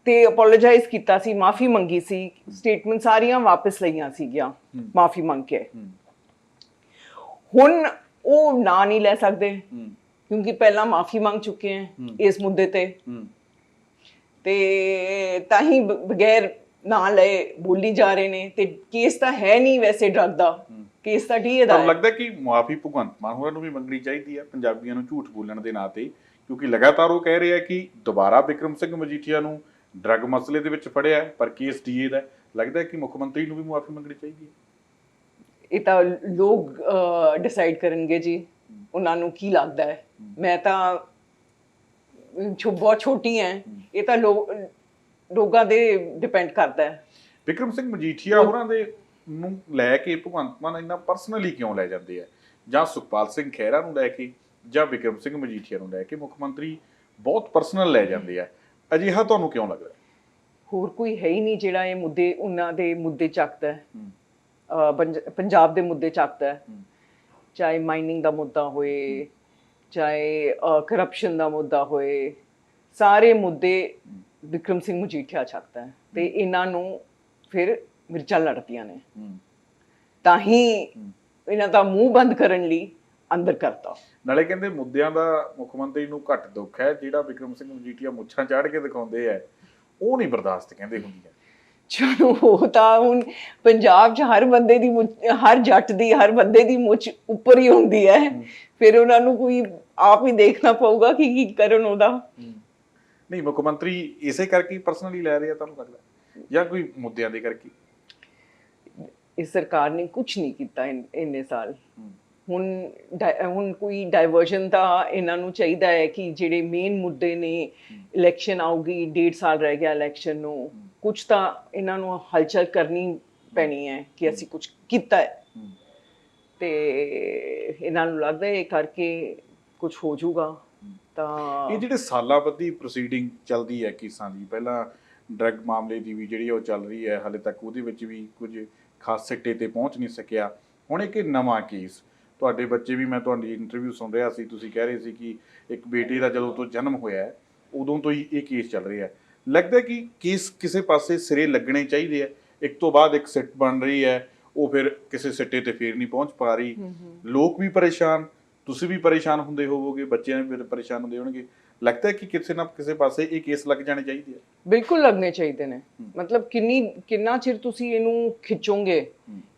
ਤੇ ਅਪੋਲੋਜਾਈਜ਼ ਕੀਤਾ ਸੀ ਮਾਫੀ ਮੰਗੀ ਸੀ। ਸਟੇਟਮੈਂਟ ਸਾਰੀਆਂ ਵਾਪਸ ਲਈਆਂ ਸੀਗੀਆਂ ਮਾਫੀ ਮੰਗ ਕੇ। ਹੁਣ ਉਹ ਨਾਂ ਨਹੀਂ ਲੈ ਸਕਦੇ। ਕਿਉਂਕਿ ਪਹਿਲਾਂ ਮਾਫੀ ਮੰਗ ਚੁੱਕੇ ਹੈ। ਇਸ ਮੁੱਦੇ ਤੇ। ਤੇ ਤਾਂ ਹੀ ਬਗੈਰ ਨਾਂ ਲਏ ਬੋਲੀ ਜਾ ਰਹੇ ਨੇ। ਤੇ ਕੇਸ ਤਾਂ ਹੈ ਨਹੀਂ ਵੈਸੇ ਡਰਗ ਦਾ। ਕੇਸ ਤਾਂ ਡੀਏ ਦਾ ਤੁਹਾਨੂੰ ਲੱਗਦਾ ਕਿ ਮੁਆਫੀ ਭਗਵੰਤ ਮਾਨ ਹੋਰਾਂ ਨੂੰ ਵੀ ਮੰਗਣੀ ਚਾਹੀਦੀ ਹੈ ਪੰਜਾਬੀਆਂ ਨੂੰ ਝੂਠ ਬੋਲਣ ਦੇ ਨਾਂ ਤੇ? ਕਿਉਂਕਿ ਲਗਾਤਾਰ ਉਹ ਕਹਿ ਰਹੇ ਕਿ ਦੁਬਾਰਾ ਵਿਕਰਮ ਸਿੰਘ ਮਜੀਠੀਆ ਨੂੰ ਡਰੱਗ ਮਸਲੇ ਦੇ ਵਿੱਚ ਫੜਿਆ ਪਰ ਕੇਸ ਡੀਏ ਦਾ ਹੈ। ਲੱਗਦਾ ਹੈ ਕਿ ਮੁੱਖ ਮੰਤਰੀ ਨੂੰ ਵੀ ਮੁਆਫੀ ਮੰਗਣੀ ਚਾਹੀਦੀ ਹੈ? ਇਹ ਤਾਂ ਲੋਕ ਡਿਸਾਈਡ ਕਰਨਗੇ ਜੀ ਉਹਨਾਂ ਨੂੰ ਕੀ ਲੱਗਦਾ ਹੈ। ਮੈਂ ਤਾਂ ਛੋ ਬਹੁਤ ਛੋਟੀ ਹੈ। ਇਹ ਤਾਂ ਲੋਕ ਲੋਕਾਂ ਦੇ ਡਿਪੈਂਡ ਕਰਦਾ ਹੈ। ਵਿਕਰਮ ਸਿੰਘ ਮਜੀਠੀਆ ਹੋਰਾਂ ਦੇ ਨੂੰ ਲੈ ਕੇ ਭਗਵੰਤ ਮਾਨ ਇੰਨਾ ਪਰਸਨਲੀ ਕਿਉਂ ਲੈ ਜਾਂਦੇ ਆ? ਜਾਂ ਸੁਖਪਾਲ ਸਿੰਘ ਖਹਿਰਾ ਨੂੰ ਲੈ ਕੇ ਜਾਂ ਵਿਕਰਮ ਸਿੰਘ ਮਜੀਠੀਆ ਨੂੰ ਲੈ ਕੇ ਮੁੱਖ ਮੰਤਰੀ ਬਹੁਤ ਪਰਸਨਲ ਲੈ ਜਾਂਦੇ ਆ। ਅਜਿਹਾ ਤੁਹਾਨੂੰ ਕਿਉਂ ਲੱਗਦਾ ਹੋਰ ਕੋਈ ਹੈ ਹੀ ਨਹੀਂ ਜਿਹੜਾ ਇਹ ਮੁੱਦੇ ਉਹਨਾਂ ਦੇ ਮੁੱਦੇ ਚੱਕਦਾ ਹੈ। ਪੰਜਾਬ ਦੇ ਮੁੱਦੇ ਚੱਕਦਾ ਹੈ। ਹੂੰ। ਚਾਹੇ ਮਾਈਨਿੰਗ ਦਾ ਮੁੱਦਾ ਹੋਏ ਚਾਹੇ ਕਰਪਸ਼ਨ ਦਾ ਮੁੱਦਾ ਹੋਏ ਸਾਰੇ ਮੁੱਦੇ ਵਿਕਰਮ ਸਿੰਘ ਮਜੀਠੀਆ ਚੱਕਦਾ ਹੈ। ਤੇ ਇਹਨਾਂ ਨੂੰ ਫਿਰ ਮਿਰਚਾਂ ਲੜਦੀਆਂ ਨੇ। ਹੂੰ। ਤਾਂ ਹੀ ਇਹਨਾਂ ਦਾ ਮੂੰਹ ਬੰਦ ਕਰਨ ਲਈ ਅੰਦਰ ਕਰਤਾ। ਨਾਲੇ ਕਹਿੰਦੇ ਮੁੱਦਿਆਂ ਦਾ ਮੁੱਖ ਮੰਤਰੀ ਨੂੰ ਘੱਟ ਦੁੱਖ ਹੈ ਜਿਹੜਾ ਵਿਕਰਮ ਸਿੰਘ ਮਜੀਠੀਆ ਮੁੱਛਾਂ ਚਾੜ ਕੇ ਦਿਖਾਉਂਦੇ ਆ ਉਹ ਨਹੀਂ ਬਰਦਾਸ਼ਤ ਕਹਿੰਦੇ ਹੁੰਦੀਆਂ। ਚਲੋ ਉਹ ਤਾਂ ਹੁਣ ਪੰਜਾਬ 'ਚ ਹਰ ਬੰਦੇ ਦੀ ਮੁੱਛ- ਹਰ ਜੱਟ ਦੀ ਹਰ ਬੰਦੇ ਦੀ ਮੁੱਛ ਉੱਪਰ ਹੀ ਹੁੰਦੀ ਹੈ। ਫਿਰ ਉਹਨਾਂ ਨੂੰ ਕੋਈ ਆਪ ਹੀ ਦੇਖਣਾ ਪਊਗਾ ਕਿ ਕੀ ਕਰਨ ਉਹਦਾ। ਨਹੀਂ ਮੁੱਖ ਮੰਤਰੀ ਇਸੇ ਕਰਕੇ ਪਰਸਨਲੀ ਲੈ ਰਹੇ ਆ ਤੁਹਾਨੂੰ ਲੱਗਦਾ? ਜਾਂ ਕੋਈ ਮੁੱਦਿਆਂ ਦੇ ਕਰਕੇ? ਇਸ ਸਰਕਾਰ ਨੇ ਕੁਝ ਨਹੀਂ ਕੀਤਾ ਇਨ- ਇੰਨੇ ਸਾਲ। ਹੁਣ ਡਾਇ- ਹੁਣ ਕੋਈ ਡਾਇਵਰਜਨ ਤਾਂ ਇਹਨਾਂ ਨੂੰ ਚਾਹੀਦਾ ਹੈ ਕਿ ਜਿਹੜੇ ਮੇਨ ਮੁੱਦੇ ਨੇ ਇਲੈਕਸ਼ਨ ਆਊਗੀ ਡੇਢ ਸਾਲ ਰਹਿ ਗਿਆ ਇਲੈਕਸ਼ਨ ਨੂੰ। ਕੁਝ ਤਾਂ ਇਹਨਾਂ ਨੂੰ ਹਲਚਲ ਕਰਨੀ ਪੈਣੀ ਹੈ ਕਿ ਅਸੀਂ ਕੁਝ ਕੀਤਾ ਹੈ। ਤੇ ਇਹਨਾਂ ਨੂੰ ਲੱਗਦਾ ਹੈ ਇਹ ਕਰਕੇ ਕੁਝ ਹੋ ਜਾਊਗਾ। ਤਾਂ ਇਹ ਜਿਹੜੇ ਸਾਲਾਂ ਬੱਧੀ ਪ੍ਰੋਸੀਡਿੰਗ ਚੱਲਦੀ ਹੈ ਕੇਸਾਂ ਦੀ ਪਹਿਲਾਂ ਡਰੱਗ ਮਾਮਲੇ ਦੀ ਵੀ ਜਿਹੜੀ ਉਹ ਚੱਲ ਰਹੀ ਹੈ ਹਾਲੇ ਤੱਕ ਉਹਦੇ ਵਿੱਚ ਵੀ ਕੁਝ ਖਾਸ ਸਿੱਟੇ ਤੇ ਪਹੁੰਚ ਨਹੀਂ ਸਕਿਆ। ਹੁਣ ਇੱਕ ਨਵਾਂ ਕੇਸ ਤੁਹਾਡੇ ਬੱਚੇ ਵੀ ਮੈਂ ਤੁਹਾਡੀ ਇੰਟਰਵਿਊ ਸੁਣ ਰਿਹਾ ਸੀ ਤੁਸੀਂ ਕਹਿ ਰਹੇ ਸੀ ਕਿ ਇੱਕ ਬੇਟੇ ਦਾ ਜਦੋਂ ਤੋਂ ਜਨਮ ਹੋਇਆ ਉਦੋਂ ਤੋਂ ਹੀ ਇਹ ਕੇਸ ਚੱਲ ਰਿਹਾ ਹੈ। ਲੱਗਦਾ ਕਿ ਕੇਸ ਕਿਸੇ ਪਾਸੇ ਸਿਰੇ ਲੱਗਣੇ ਚਾਹੀਦੇ ਆ। ਇੱਕ ਤੋਂ ਬਾਅਦ ਇੱਕ ਸਿੱਟ ਬਣ ਰਹੀ ਹੈ ਉਹ ਫਿਰ ਕਿਸੇ ਸਿੱਟੇ ਤੇ ਫੇਰ ਨਹੀਂ ਪਹੁੰਚ ਪਾ ਰਹੀ। ਲੋਕ ਵੀ ਪਰੇਸ਼ਾਨ ਤੁਸੀਂ ਵੀ ਪਰੇਸ਼ਾਨ ਹੁੰਦੇ ਹੋਵੋਗੇ ਬੱਚਿਆਂ ਵੀ ਪਰੇਸ਼ਾਨ ਹੁੰਦੇ ਹੋਣਗੇ। ਲੱਗਦਾ ਹੈ ਕਿ ਕਿਸੇ ਨਾ ਕਿਸੇ ਪਾਸੇ ਇਹ ਕੇਸ ਲੱਗ ਜਾਣੇ ਚਾਹੀਦੇ ਆ। ਬਿਲਕੁਲ ਲੱਗਣੇ ਚਾਹੀਦੇ ਨੇ। ਮਤਲਬ ਕਿੰਨੀ ਕਿੰਨਾ ਚਿਰ ਤੁਸੀਂ ਇਹਨੂੰ ਖਿੱਚੋਗੇ?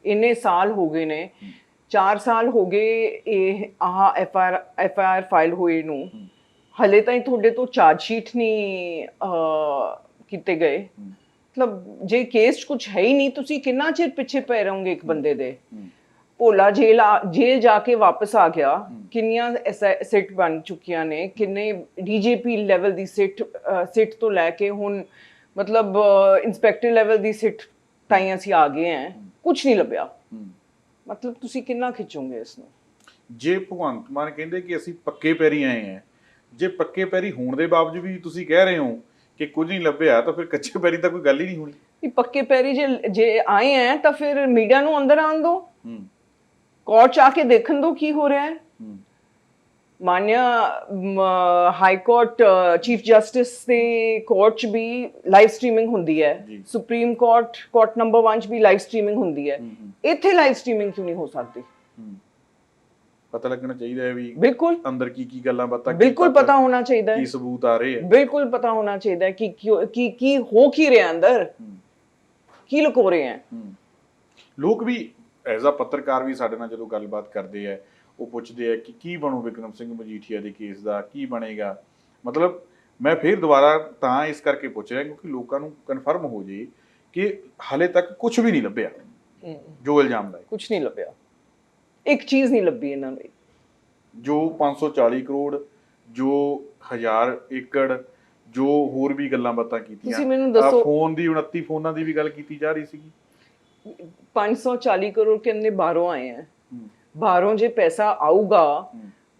ਇੰਨੇ ਸਾਲ ਹੋ ਗਏ ਨੇ। 4 ਸਾਲ ਹੋ ਗਏ ਇਹ ਆਹ F R F R file ਹੋਏ ਨੂੰ। ਹਲੇ ਤਾਈਂ ਤੁਹਾਡੇ ਤੋਂ ਚਾਰਜ ਸ਼ੀਟ ਨਹੀਂ ਕੀਤੇ ਗਏ। ਮਤਲਬ ਜੇ ਕੇਸ ਕੁਝ ਹੈ ਹੀ ਨਹੀਂ ਤੁਸੀਂ ਕਿੰਨਾ ਚਿਰ ਪਿੱਛੇ ਪੈ ਰਹੋਗੇ ਇੱਕ ਬੰਦੇ ਦੇ? ਭੋਲਾ ਜੇਲ ਆ- ਜੇਲ ਜਾ ਕੇ ਵਾਪਸ ਆ ਗਿਆ। ਕਿੰਨੀਆਂ ਸਿੱਟ ਬਣ ਚੁੱਕੀਆਂ ਨੇ ਕਿੰਨੇ ਡੀਜੀਪੀ ਲੈਵਲ ਦੀ ਸਿੱਟ ਸਿੱਟ ਤੋਂ ਲੈ ਕੇ ਹੁਣ ਮਤਲਬ ਇਨਸਪੈਕਟਰ ਲੈਵਲ ਦੀ ਸਿੱਟ ਤਾਈਂ ਅਸੀਂ ਆ ਗਏ ਹਾਂ। ਕੁਝ ਨਹੀਂ ਲੱਭਿਆ। ਮਤਲਬ ਤੁਸੀਂ ਕਿੰਨਾ ਖਿੱਚੋਗੇ ਇਸ ਨੂੰ? ਜੇ ਭਗਵੰਤ ਮਾਨ ਕਹਿੰਦੇ ਕਿ ਅਸੀਂ ਪੱਕੇ ਪੈਰੀ ਆਏ ਆ ਜੇ ਪੱਕੇ ਪੈਰੀ ਹੋਣ ਦੇ ਬਾਵਜੂਦ ਵੀ ਤੁਸੀਂ ਕਹਿ ਰਹੇ ਹੋ ਕਿ ਕੁਝ ਨਹੀਂ ਲੱਭਿਆ ਤਾਂ ਫਿਰ ਕੱਚੇ ਪੈਰੀ ਤਾਂ ਕੋਈ ਗੱਲ ਹੀ ਨਹੀਂ ਹੋਣੀ। ਇਹ ਪੱਕੇ ਪੈਰੀ ਜੇ ਜੇ ਆਏ ਹੈ ਤਾਂ ਫਿਰ ਮੀਡੀਆ ਨੂੰ ਅੰਦਰ ਆਉਣ ਦਿਓ ਹੂੰ। ਕੋਰਟ ਚ ਆ ਕੇ ਦੇਖਣ ਦਿਓ ਕੀ ਹੋ ਰਿਹਾ ਹੈ। ਹੂੰ ਮਾਨਿਆ ਹਾਈ ਕੋਰਟ ਚੀਫ ਜਸਟਿਸ ਦੇ ਕੋਰਟ ਚ ਵੀ ਲਾਈਵ ਸਟ੍ਰੀਮਿੰਗ ਹੁੰਦੀ ਹੈ। ਸੁਪਰੀਮ ਕੋਰਟ ਕੋਰਟ ਨੰਬਰ 1 ਚ ਵੀ ਲਾਈਵ ਸਟ੍ਰੀਮਿੰਗ ਹੁੰਦੀ ਹੈ। ਇੱਥੇ ਲਾਈਵ ਸਟ੍ਰੀਮਿੰਗ ਕਿਉਂ ਨਹੀਂ ਹੋ ਸਕਦੀ? ਪਤਾ ਲੱਗਣਾ ਚਾਹੀਦਾ ਹੈ ਵੀ ਬਿਲਕੁਲ। ਅੰਦਰ ਕੀ ਕੀ ਗੱਲਾਂ ਬਾਤਾਂ ਬਿਲਕੁਲ ਪਤਾ ਹੋਣਾ ਚਾਹੀਦਾ ਹੈ। ਕੀ ਸਬੂਤ ਆ ਰਹੇ ਆ ਬਿਲਕੁਲ ਪਤਾ ਹੋਣਾ ਚਾਹੀਦਾ ਹੈ ਕਿ ਕੀ ਕੀ ਹੋ ਕੀ ਰਿਹਾ ਅੰਦਰ। ਕੀ ਲੁਕੋ ਰਹੇ ਹੈ? ਹੂੰ। ਲੋਕ ਵੀ ਐਜ਼ ਅ ਪੱਤਰਕਾਰ ਵੀ ਸਾਡੇ ਨਾਲ ਜਦੋਂ ਗੱਲਬਾਤ ਕਰਦੇ ਆ ਉਹ ਪੁੱਛਦੇ ਆ ਕਿ ਕੀ ਬਣੂ ਵਿਕਰਮ ਸਿੰਘ ਮਜੀਠੀਆ ਦੇ ਕੇਸ ਦਾ ਕੀ ਬਣੇਗਾ? ਮਤਲਬ ਮੈਂ ਫੇਰ ਦੁਬਾਰਾ ਤਾਂ ਇਸ ਕਰਕੇ ਪੁੱਛ ਰਿਹਾ ਕਿਉਂਕਿ ਲੋਕਾਂ ਨੂੰ ਕਨਫਰਮ ਹੋ ਜੇ ਕਿ ਹਲੇ ਤੱਕ ਕੁਝ ਵੀ ਨਹੀਂ ਲੱਭਿਆ। ਜੋ ਇਲਜ਼ਾਮ ਲਾਏ। ਕੁਝ ਨਹੀਂ ਲੱਭਿਆ। ਇੱਕ ਚੀਜ਼ ਨਹੀਂ ਲੱਭੀ ਇਹਨਾਂ ਨੂੰ। ਜੋ 540 ਕਰੋੜ ਜੋ 1000 ਏਕੜ ਜੋ ਹੋਰ ਵੀ ਗੱਲਾਂ ਬਾਤਾਂ ਕੀਤੀਆਂ। ਤੁਸੀਂ ਮੈਨੂੰ ਦੱਸੋ- ਫੋਨ ਦੀ 29 ਫੋਨਾਂ ਦੀ ਵੀ ਗੱਲ ਕੀਤੀ ਜਾ ਰਹੀ ਸੀਗੀ। 540 ਕਰੋੜ ਕਿੰਨੇ ਬਾਹਰੋਂ ਆਏ ਹੂੰ। ਬਾਹਰੋਂ ਜੇ ਪੈਸਾ ਆਊਗਾ।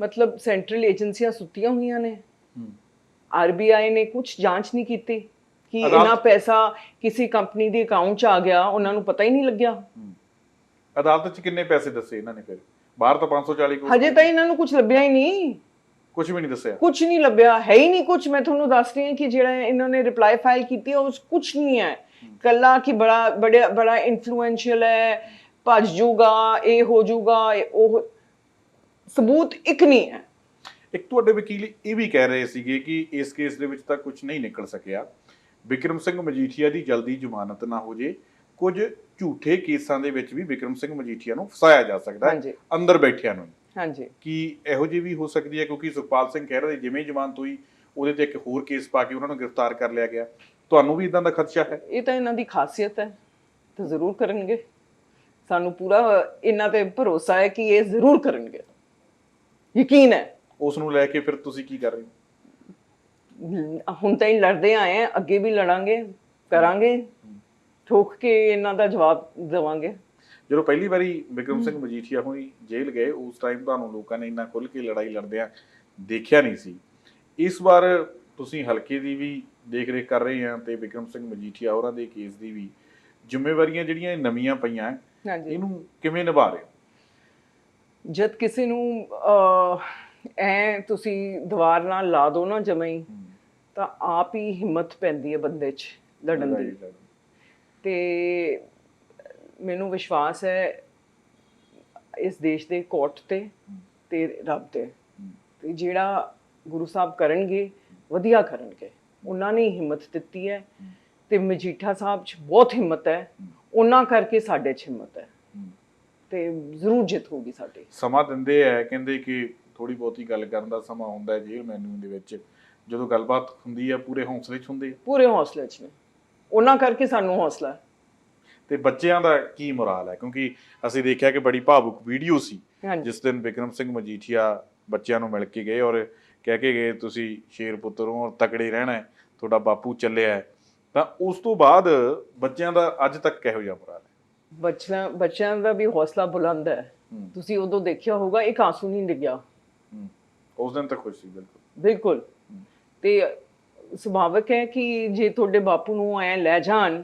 ਮਤਲਬ ਸੈਂਟਰਲ ਏਜੰਸੀਆਂ ਸੁੱਤੀਆਂ ਹੋਈਆਂ ਨੇ। ਆਰਬੀਆਈ ਨੇ ਕੁਝ ਜਾਂਚ ਨਹੀਂ ਕੀਤੀ ਕਿ ਇਹਨਾਂ ਪੈਸਾ ਕਿਸੇ ਕੰਪਨੀ ਦੇ ਅਕਾਊਂਟ 'ਚ ਆ ਗਿਆ ਉਹਨਾਂ ਨੂੰ ਪਤਾ ਹੀ ਨਹੀਂ ਲੱਗਿਆ। ਅਦਾਲਤ 'ਚ ਕਿੰਨੇ ਪੈਸੇ ਦੱਸੇ ਇਹਨਾਂ ਨੇ ਫਿਰ? ਬਾਹਰ ਤਾਂ 540 ਕਰੋੜ ਹਜੇ ਤਾਂ ਇਹਨਾਂ ਨੂੰ ਕੁਝ ਲੱਭਿਆ ਹੀ ਨਹੀਂ। ਕੁਝ ਵੀ ਨਹੀਂ ਦੱਸਿਆ। ਕੁਝ ਨਹੀਂ ਲੱਭਿਆ ਹੈ ਹੀ ਨਹੀਂ ਕੁਝ ਮੈਂ ਤੁਹਾਨੂੰ ਦੱਸ ਰਹੀ ਹਾਂ ਕਿ ਜਿਹੜਾ ਇਹਨਾਂ ਨੇ ਰਿਪਲਾਈ ਫਾਈਲ ਕੀਤੀ ਹੈ ਉਸ ਕੁਝ ਨਹੀਂ ਹੈ। ਕੱਲਾ ਕਿ ਬੜਾ ਬੜਾ ਬੜਾ ਇਨਫਲੂਐਂਸ਼ੀਅਲ ਹੈ ਭੱਜ ਜਾਊਗਾ ਇਹ ਹੋ ਇਹ ਉਹ ਸਬੂਤ ਇੱਕ ਨਹੀਂ ਹੈ। ਇੱਕ ਤੁਹਾਡੇ ਵਕੀਲ ਇਹ ਵੀ ਕਹਿ ਰਹੇ ਸੀਗੇ ਕਿ ਇਸ ਕੇਸ ਦੇ ਵਿੱਚ ਤਾਂ ਕੁਝ ਨਹੀਂ ਨਿਕਲ ਸਕਿਆ। ਵਿਕਰਮ ਸਿੰਘ ਮਜੀਠੀਆ ਦੀ ਜਲਦੀ ਜ਼ਮਾਨਤ ਨਾ ਹੋ ਜੇ। ਕੁਝ ਝੂਠੇ ਕੇਸਾਂ ਦੇ ਵਿੱਚ ਵੀ ਵਿਕਰਮ ਸਿੰਘ ਮਜੀਠੀਆ ਨੂੰ ਫਸਾਇਆ ਜਾ ਸਕਦਾ ਹੈ। ਅੰਦਰ ਬੈਠਿਆਂ ਨੂੰ। ਹਾਂਜੀ। ਕਿ ਇਹੋ ਜਿਹੀ ਵੀ ਹੋ ਸਕਦੀ ਹੈ? ਕਿਉਂਕਿ ਸੁਖਪਾਲ ਸਿੰਘ ਖਹਿਰਾ ਦੀ ਜਿਵੇਂ ਜ਼ਮਾਨਤ ਹੋਈ ਉਹਦੇ ਤੇ ਇੱਕ ਹੋਰ ਕੇਸ ਪਾ ਕੇ ਉਹਨਾਂ ਨੂੰ ਗ੍ਰਿਫਤਾਰ ਕਰ ਲਿਆ ਗਿਆ। ਤੁਹਾਨੂੰ ਵੀ ਇਦਾਂ ਦਾ ਖਦਸ਼ਾ ਹੈ? ਇਹ ਤਾਂ ਇਹਨਾਂ ਦੀ ਖਾਸੀਅਤ ਹੈ। ਤਾਂ ਜ਼ਰੂਰ ਕਰਨਗੇ। ਸਾਨੂੰ ਪੂਰਾ ਇਹਨਾਂ ਤੇ ਭਰੋਸਾ ਹੈ ਕਿ ਇਹ ਜ਼ਰੂਰ ਕਰਨਗੇ। ਯਕੀਨ ਹੈ। ਉਸ ਨੂੰ ਲੈ ਕੇ ਫਿਰ ਤੁਸੀਂ ਕੀ ਕਰ ਰਹੇ ਹੋ? ਹੁਣ ਤਾਂ ਹੀ ਲੜਦੇ ਆਏ ਆ ਅੱਗੇ ਵੀ ਲੜਾਂਗੇ ਕਰਾਂਗੇ। ਠੋਕ ਕੇ ਇਹਨਾਂ ਦਾ ਜਵਾਬ ਦੇਵਾਂਗੇ। ਜਦੋਂ ਪਹਿਲੀ ਵਾਰੀ ਵਿਕਰਮ ਸਿੰਘ ਮਜੀਠੀਆ ਹੋਈ ਜੇਲ੍ਹ ਗਏ ਉਸ ਟਾਈਮ ਤੁਹਾਨੂੰ ਲੋਕਾਂ ਨੇ ਇੰਨਾ ਖੁੱਲ ਕੇ ਲੜਾਈ ਲੜਦਿਆਂ ਦੇਖਿਆ ਨਹੀਂ ਸੀ। ਇਸ ਵਾਰ ਤੁਸੀਂ ਹਲਕੇ ਦੀ ਵੀ ਦੇਖ ਰੇਖ ਕਰ ਰਹੇ ਆ ਤੇ ਵਿਕਰਮ ਸਿੰਘ ਮਜੀਠੀਆ ਹੋਰਾਂ ਦੇ ਕੇਸ ਦੀ ਵੀ ਜ਼ਿੰਮੇਵਾਰੀਆਂ ਜਿਹੜੀਆਂ ਨਵੀਆਂ ਪਈਆਂ ਇਹਨੂੰ ਕਿਵੇਂ ਨਿਭਾ ਰਹੇ ਹੋ? ਜਦ ਕਿਸੇ ਨੂੰ ਐ ਤੁਸੀਂ ਦੀਵਾਰ ਨਾਲ ਲਾ ਦੋ ਨਾ ਜਮਈ ਤਾਂ ਆਪ ਹੀ ਹਿੰਮਤ ਪੈਂਦੀ ਹੈ ਬੰਦੇ 'ਚ ਲੜਨ ਦੀ। ਤੇ ਮੈਨੂੰ ਵਿਸ਼ਵਾਸ ਹੈ ਇਸ ਦੇਸ਼ ਦੇ ਕੋਰਟ ਤੇ ਤੇ ਰੱਬ ਤੇ। ਤੇ ਜਿਹੜਾ ਗੁਰੂ ਸਾਹਿਬ ਕਰਨਗੇ ਵਧੀਆ ਕਰਨਗੇ। ਉਹਨਾਂ ਨੇ ਹੀ ਹਿੰਮਤ ਦਿੱਤੀ ਹੈ ਤੇ ਮਜੀਠਾ ਸਾਹਿਬ 'ਚ ਬਹੁਤ ਹਿੰਮਤ ਹੈ। ਉਹਨਾਂ ਕਰਕੇ ਸਾਡੇ 'ਚ ਹਿੰਮਤ ਹੈ। ਤੇ ਜ਼ਰੂਰ ਜਿੱਤ ਹੋਗੀ ਸਾਡੀ। ਸਮਾਂ ਦਿੰਦੇ ਆ ਕਹਿੰਦੇ ਕਿ ਥੋੜੀ ਬਹੁਤੀ ਗੱਲ ਕਰਨ ਦਾ ਸਮਾਂ ਹੁੰਦਾ ਹੈ ਜੇਲ੍ਹ ਮੈਨੂ ਦੇ ਵਿੱਚ। ਜਦੋਂ ਗੱਲਬਾਤ ਹੁੰਦੀ ਆ ਪੂਰੇ ਹੌਸਲੇ 'ਚ ਹੁੰਦੇ ਆ। ਪੂਰੇ ਹੌਸਲੇ 'ਚ ਨੇ। ਉਹਨਾਂ ਕਰਕੇ ਸਾਨੂੰ ਹੌਸਲਾ ਹੈ। ਤੇ ਬੱਚਿਆਂ ਦਾ ਕੀ ਮੁਰਾਲ ਹੈ? ਕਿਉਂਕਿ ਅਸੀਂ ਦੇਖਿਆ ਕਿ ਬੜੀ ਭਾਵੁਕ ਵੀਡੀਓ ਸੀ ਹਾਂਜੀ। ਜਿਸ ਦਿਨ ਵਿਕਰਮ ਸਿੰਘ ਮਜੀਠੀਆ ਬੱਚਿਆਂ ਨੂੰ ਮਿਲ ਕੇ ਗਏ ਔਰ ਕਹਿ ਕੇ ਗਏ ਤੁਸੀਂ ਸ਼ੇਰ ਪੁੱਤਰ ਹੋ ਔਰ ਤਕੜੇ ਰਹਿਣਾ ਹੈ ਤੁਹਾਡਾ ਬਾਪੂ ਚੱਲਿਆ ਹੈ। ਤਾਂ ਉਸ ਤੋਂ ਬਾਅਦ ਬੱਚਿਆਂ ਦਾ ਅੱਜ ਤੱਕ ਕਿਹੋ ਜਿਹਾ ਮੁਰਾਲ ਹੈ? ਬੱਚਿਆਂ ਬੱਚਿਆਂ ਦਾ ਵੀ ਹੌਸਲਾ ਬੁਲੰਦ ਹੈ। ਤੁਸੀਂ ਉਦੋਂ ਦੇਖਿਆ ਹੋਗਾ ਇੱਕ ਆਂਸੂ ਨਹੀਂ ਡਿੱਗਿਆ। ਉਸ ਦਿਨ ਤਾਂ ਖੁਸ਼ ਸੀ ਬਿਲਕੁਲ। ਬਿਲਕੁਲ। ਤੇ ਸੁਭਾਵਕ ਹੈ ਕਿ ਜੇ ਤੁਹਾਡੇ ਬਾਪੂ ਨੂੰ ਐ ਲੈ ਜਾਣ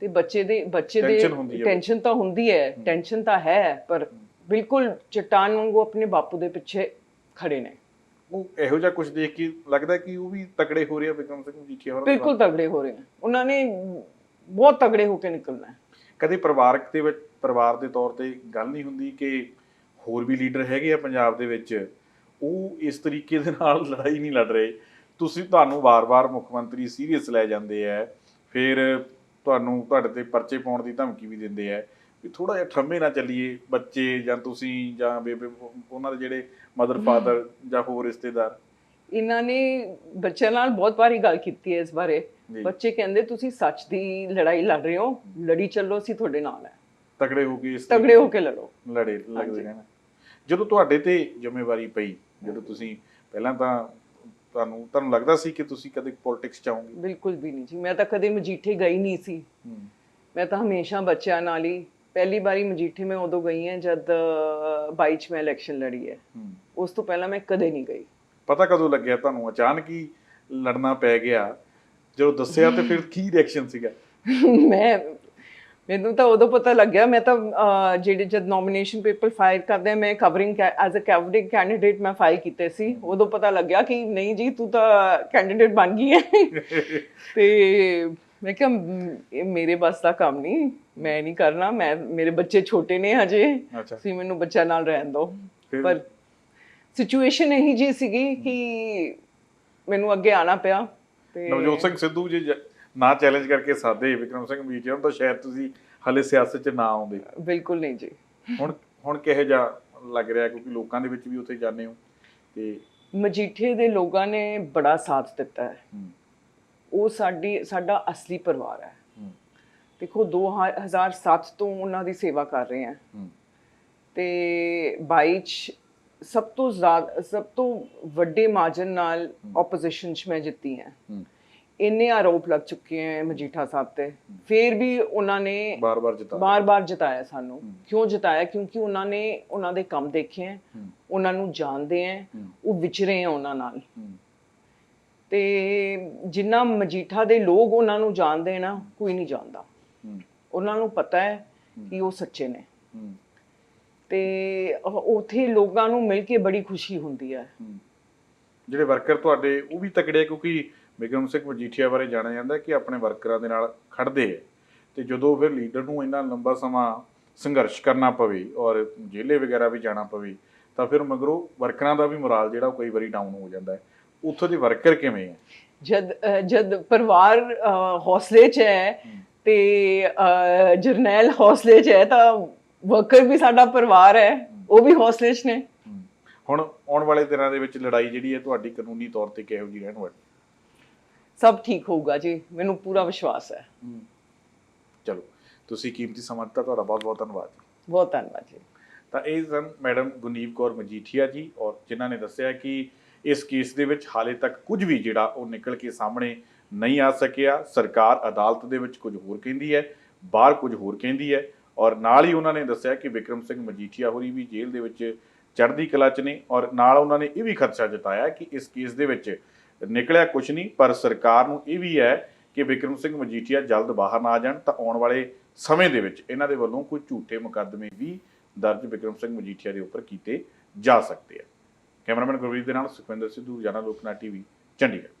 ਤੇ ਬੱਚੇ ਦੇ ਬੱਚੇ ਦੇ। ਟੈਨਸ਼ਨ ਤਾਂ ਹੁੰਦੀ ਹੈ ਟੈਨਸ਼ਨ ਤਾਂ ਹੈ ਪਰ ਬਿਲਕੁਲ ਚਟਾਨ ਵਾਂਗੂ ਆਪਣੇ ਬਾਪੂ ਦੇ ਪਿੱਛੇ ਖੜੇ ਨੇ। ਉਹ ਇਹੋ ਜਿਹਾ ਕੁਝ ਦੇਖ ਕੇ ਲੱਗਦਾ ਕਿ ਉਹ ਵੀ ਤਕੜੇ ਹੋ ਰਹੇ ਆ ਵਿਕਰਮ ਸਿੰਘ ਮਜੀਠੀਆ ਹੋਰਾਂ ਬਿਲਕੁਲ ਤਗੜੇ ਹੋ ਰਹੇ ਨੇ। ਉਹਨਾਂ ਨੇ ਬਹੁਤ ਤਗੜੇ ਹੋ ਕੇ ਨਿਕਲਣਾ ਕਦੇ ਪਰਿਵਾਰਕ ਦੇ ਵਿੱਚ ਪਰਿਵਾਰ ਦੇ ਤੌਰ ਤੇ ਗੱਲ ਨਹੀਂ ਹੁੰਦੀ ਕਿ ਹੋਰ ਵੀ ਲੀਡਰ ਹੈਗੇ ਆ ਪੰਜਾਬ ਦੇ ਵਿੱਚ ਉਹ ਇਸ ਤਰੀਕੇ ਦੇ ਨਾਲ ਲੜਾਈ ਨਹੀਂ ਲੜ ਰਹੇ। ਤੁਸੀਂ ਤੁਹਾਨੂੰ ਵਾਰ-ਵਾਰ ਮੁੱਖ ਮੰਤਰੀ ਸੀਰੀਅਸ ਲੈ ਜਾਂਦੇ ਆ ਫਿਰ ਤੁਹਾਨੂੰ ਤੁਹਾਡੇ ਤੇ ਪਰਚੇ ਪਾਉਣ ਦੀ ਧਮਕੀ ਵੀ ਦਿੰਦੇ ਆ ਵੀ ਥੋੜਾ ਜਿਹਾ ਠੰਮੇ ਨਾ ਚੱਲੀਏ ਬੱਚੇ ਜਾਂ ਤੁਸੀਂ ਜਾਂ ਬੇਬੇ ਉਹਨਾਂ ਦੇ ਜਿਹੜੇ ਮਦਰ ਫਾਦਰ ਜਾਂ ਹੋਰ ਰਿਸ਼ਤੇਦਾਰ। ਇਹਨਾਂ ਨੇ ਬੱਚਿਆਂ ਨਾਲ ਬਹੁਤ ਵਾਰੀ ਗੱਲ ਕੀਤੀ ਹੈ ਇਸ ਬਾਰੇ। ਬੱਚੇ ਕਹਿੰਦੇ ਤੁਸੀਂ ਸੱਚ ਦੀ ਲੜਾਈ ਲੜ ਰਹੇ ਹੋ ਲੜੀ ਚੱਲੋ ਅਸੀਂ ਤੁਹਾਡੇ ਨਾਲ ਹੈ ਤਗੜੇ ਹੋ ਕੇ ਇਸ ਤਗੜੇ ਹੋ ਕੇ ਲੜੋ। ਲੜੇ ਲੱਗਦੇ। ਰਹਿਣਾ। ਜਦੋਂ ਤੁਹਾਡੇ ਤੇ ਜ਼ਿੰਮੇਵਾਰੀ ਪਈ ਜਦੋਂ ਤੁਸੀਂ ਪਹਿਲਾਂ ਤਾਂ ਤੁਹਾਨੂੰ ਤੁਹਾਨੂੰ ਲੱਗਦਾ ਸੀ ਕਿ ਤੁਸੀਂ ਕਦੇ ਪੋਲਿਟਿਕਸ ਚ ਆਉਂਗੇ? ਬਿਲਕੁਲ ਵੀ ਨਹੀਂ ਜੀ ਮੈਂ ਤਾਂ ਕਦੇ ਮਜੀਠੇ ਗਈ ਨਹੀਂ ਸੀ। ਮੈਂ ਤਾਂ ਹਮੇਸ਼ਾ ਬੱਚਿਆਂ ਨਾਲ ਹੀ ਪਹਿਲੀ ਵਾਰੀ ਮਜੀਠੇ ਮੈਂ ਉਦੋਂ ਗਈ ਹਾਂ ਜਦ ਅਹ, 22 ਚ ਮੈਂ ਇਲੈਕਸ਼ਨ ਲੜੀ ਹੈ। ਉਸ ਤੋਂ ਪਹਿਲਾਂ ਮੈਂ ਕਦੇ ਨਹੀਂ ਗਈ। ਪਤਾ ਕਦੋਂ ਲੱਗਿਆ ਤੁਹਾਨੂੰ? ਅਚਾਨਕ ਹੀ ਲੜਨਾ ਪੈ ਗਿਆ। ਜਦੋਂ ਦੱਸਿਆ ਤੇ ਫਿਰ ਕੀ ਰਿਐਕਸ਼ਨ ਸੀਗਾ? ਮੈਂ ਮੈਨੂੰ ਤਾਂ ਉਦੋਂ ਪਤਾ ਲੱਗਿਆ ਮੈਂ ਤਾਂ ਜਿਹੜੇ ਜਦ ਨੋਮੀਨੇਸ਼ਨ ਪੇਪਰ ਫਾਈਲ ਕਰਦੇ ਮੈਂ covering as a covering candidate ਮੈਂ ਫਾਈਲ ਕੀਤੇ ਸੀ। ਉਦੋਂ ਪਤਾ ਲੱਗਿਆ ਕਿ ਨਹੀਂ ਜੀ ਤੂੰ ਤਾਂ ਕੈਂਡੀਡੇਟ ਬਣ ਗਈ ਹੈ ਤੇ ਮੈਂ ਕਿਹਾ "ਮ, ਇਹ ਮੇਰੇ ਬਸ ਦਾ ਕੰਮ ਨਹੀਂ ਮੈਂ ਨਹੀਂ ਕਰਨਾ ਮੈਂ ਮੇਰੇ ਬੱਚੇ ਛੋਟੇ ਨੇ ਹਜੇ ਤੁਸੀਂ ਮੈਨੂੰ ਬੱਚਾ ਨਾਲ ਰਹਿਣ ਦਿਓ? ਪਰ ਸਿਚੁਏਸ਼ਨ ਇਹੀ ਜੀ ਸੀਗੀ ਕਿ ਮੈਨੂੰ ਅੱਗੇ ਆਣਾ ਪਿਆ ਤੇ ਨਵਜੋਤ ਸਿੰਘ ਸਿੱਧੂ ਜ- ਨਾ ਚੈਲੰਜ ਕਰਕੇ ਸਾਦੇ ਵਿਕਰਮ ਸਿੰਘ ਮੀਟਿਆਂ ਤਾਂ ਸ਼ਾਇਦ ਤੁਸੀਂ ਹਲੇ ਸਿਆਸਤ 'ਚ ਨਾ ਆਉਂਦੇ। ਬਿਲਕੁਲ ਨਹੀਂ ਜੀ। ਹੁਣ ਹੁਣ ਕਿਹੋ ਜਿਹਾ ਲੱਗ ਰਿਹਾ? ਕਿਉਂਕਿ ਲੋਕਾਂ ਦੇ ਵਿੱਚ ਵੀ ਉੱਥੇ ਜਾਂਦੇ ਹੋ ਤੇ ਮਜੀਠੇ ਦੇ ਲੋਕਾਂ ਨੇ ਬੜਾ ਸਾਥ ਦਿੱਤਾ ਹੈ। ਉਹ ਸਾਡੀ ਸਾਡਾ ਅਸਲੀ ਪਰਿਵਾਰ ਹੈ। ਦੇਖੋ 2007 ਤੋਂ ਉਹਨਾਂ ਦੀ ਸੇਵਾ ਕਰ ਰਹੇ ਹਾਂ। ਹੂੰ, ਤੇ 22 ਚ ਸਭ ਤੋਂ ਜ਼ਿਆਦਾ ਸਭ ਤੋਂ ਵੱਡੇ ਮਾਰਜਨ ਨਾਲ ਆਪੋਜੀਸ਼ਨ ਚ ਮੈਂ ਜਿੱਤੀ ਹੂੰ। ਇੰਨੇ ਆਰੋਪ ਲੱਗ ਚੁੱਕੇ ਹੈ ਮਜੀਠਾ ਸਾਹਿਬ ਤੇ। ਫਿਰ ਵੀ ਉਹਨਾਂ ਨੇ ਬਾਰ-ਬਾਰ ਜਿਤਾ ਬਾਰ-ਬਾਰ ਜਿਤਾਇਆ ਸਾਨੂੰ। ਕਿਉਂ ਜਿਤਾਇਆ? ਕਿਉਂਕਿ ਉਹਨਾਂ ਨੇ ਉਹਨਾਂ ਦੇ ਕੰਮ ਦੇਖੇ ਹੈ। ਉਹਨਾਂ ਨੂੰ ਜਾਣਦੇ ਹੈ। ਉਹ ਵਿਚਰੇ ਹੈ ਉਹਨਾਂ ਨਾਲ। ਤੇ ਜਿੰਨਾ ਮਜੀਠਾ ਦੇ ਲੋਕ ਉਹਨਾਂ ਨੂੰ ਜਾਣਦੇ ਨਾ ਕੋਈ ਨਹੀਂ ਜਾਣਦਾ। ਉਹਨਾਂ ਨੂੰ ਪਤਾ ਹੈ। ਕਿ ਉਹ ਸੱਚੇ ਨੇ। ਤੇ ਉੱਥੇ ਲੋਕਾਂ ਨੂੰ ਮਿਲ ਕੇ ਬੜੀ ਖੁਸ਼ੀ ਹੁੰਦੀ ਹੈ ਹੂੰ। ਜਿਹੜੇ ਵਰਕਰ ਤੁਹਾਡੇ ਉਹ ਵੀ ਤਕੜੇ ਆ ਕਿਉਂਕਿ ਬਿਕਰਮ ਸਿੰਘ ਮਜੀਠੀਆ ਬਾਰੇ ਜਾਣਿਆ ਜਾਂਦਾ ਕਿ ਆਪਣੇ ਵਰਕਰਾਂ ਦੇ ਨਾਲ ਖੜਦੇ ਆ ਤੇ ਜਦੋਂ ਫਿਰ ਲੀਡਰ ਨੂੰ ਇੰਨਾ ਲੰਬਾ ਸਮਾਂ ਸੰਘਰਸ਼ ਕਰਨਾ ਪਵੇ ਔਰ ਜੇਲੇ ਵਗੈਰਾ ਵੀ ਜਾਣਾ ਪਵੇ ਤਾਂ ਫਿਰ ਮਗਰੋਂ ਵਰਕਰਾਂ ਦਾ ਵੀ ਮੋਰਾਲ ਜਿਹੜਾ ਕਈ ਵਾਰੀ ਡਾਊਨ ਹੋ ਜਾਂਦਾ ਹੈ। ਉੱਥੋਂ ਦੇ ਵਰਕਰ ਕਿਵੇਂ ਆ ਜਦ ਜਦ ਪਰਿਵਾਰ ਹੌਸਲੇ 'ਚ ਹੈ ਤੇ ਜਰਨੈਲ ਹੌਸਲੇ 'ਚ ਹੈ ਤਾਂ ਵਰਕਰ ਵੀ ਸਾਡਾ ਪਰਿਵਾਰ ਹੈ ਉਹ ਵੀ ਹੌਸਲੇ 'ਚ ਨੇ। ਹੂੰ। ਹੁਣ ਆਉਣ ਵਾਲੇ ਦਿਨਾਂ ਦੇ ਵਿੱਚ ਲੜਾਈ ਜਿਹੜੀ ਹੈ ਤੁਹਾਡੀ ਕਾਨੂੰਨੀ ਤੌਰ ਤੇ ਕਿਹੋ ਜਿਹੀ ਰਹਿਣ ਵਾਲੀ ਸਭ ਠੀਕ ਹੋਊਗਾ ਜੀ ਮੈਨੂੰ ਪੂਰਾ ਵਿਸ਼ਵਾਸ ਹੈ। ਚਲੋ ਤੁਸੀਂ ਕੀਮਤੀ ਸਮਾਂ ਦਿੱਤਾ ਤੁਹਾਡਾ ਬਹੁਤ ਬਹੁਤ ਧੰਨਵਾਦ ਜੀ। ਬਹੁਤ ਧੰਨਵਾਦ ਜੀ। ਤਾਂ ਇਹ ਸਨ ਮੈਡਮ ਗੁਨੀਵ ਕੌਰ ਮਜੀਠੀਆ ਜੀ ਔਰ ਜਿਨ੍ਹਾਂ ਨੇ ਦੱਸਿਆ ਕਿ ਇਸ ਕੇਸ ਦੇ ਵਿੱਚ ਹਾਲੇ ਤੱਕ ਕੁਝ ਵੀ ਜਿਹੜਾ ਉਹ ਨਿਕਲ ਕੇ ਸਾਹਮਣੇ ਨਹੀਂ ਆ ਸਕਿਆ। ਸਰਕਾਰ ਅਦਾਲਤ ਦੇ ਵਿੱਚ ਕੁਝ ਹੋਰ ਕਹਿੰਦੀ ਹੈ ਬਾਹਰ ਕੁਝ ਹੋਰ ਕਹਿੰਦੀ ਹੈ ਔਰ ਨਾਲ ਹੀ ਉਹਨਾਂ ਨੇ ਦੱਸਿਆ ਕਿ ਵਿਕਰਮ ਸਿੰਘ ਮਜੀਠੀਆ ਹੋਰੀ ਵੀ ਜੇਲ੍ਹ ਦੇ ਵਿੱਚ ਚੜ੍ਹਦੀ ਕਲਾ 'ਚ ਨੇ ਔਰ ਨਾਲ ਉਹਨਾਂ ਨੇ ਇਹ ਵੀ ਖਦਸ਼ਾ ਜਤਾਇਆ ਕਿ ਇਸ ਕੇਸ ਦੇ ਵਿੱਚ ਨਿਕਲਿਆ ਕੁਝ ਨਹੀਂ, ਪਰ ਸਰਕਾਰ ਨੂੰ ਇਹ ਵੀ ਹੈ ਕਿ ਵਿਕਰਮ ਸਿੰਘ ਮਜੀਠੀਆ ਜਲਦ ਬਾਹਰ ਨਾ ਆ ਜਾਣ, ਤਾਂ ਆਉਣ ਵਾਲੇ ਸਮੇਂ ਦੇ ਵਿੱਚ ਇਹਨਾਂ ਦੇ ਵੱਲੋਂ ਕੋਈ ਝੂਠੇ ਮੁਕੱਦਮੇ ਵੀ ਦਰਜ ਵਿਕਰਮ ਸਿੰਘ ਮਜੀਠੀਆ ਦੇ ਉੱਪਰ ਕੀਤੇ ਜਾ ਸਕਦੇ ਆ। ਕੈਮਰਾਮੈਨ ਗੁਰਵੀਰ ਦੇ ਨਾਲ ਸੁਖਵਿੰਦਰ ਸਿੱਧੂ, ਜਾਨਾ ਲੋਕਨਾ ਟੀਵੀ, ਚੰਡੀਗੜ੍ਹ।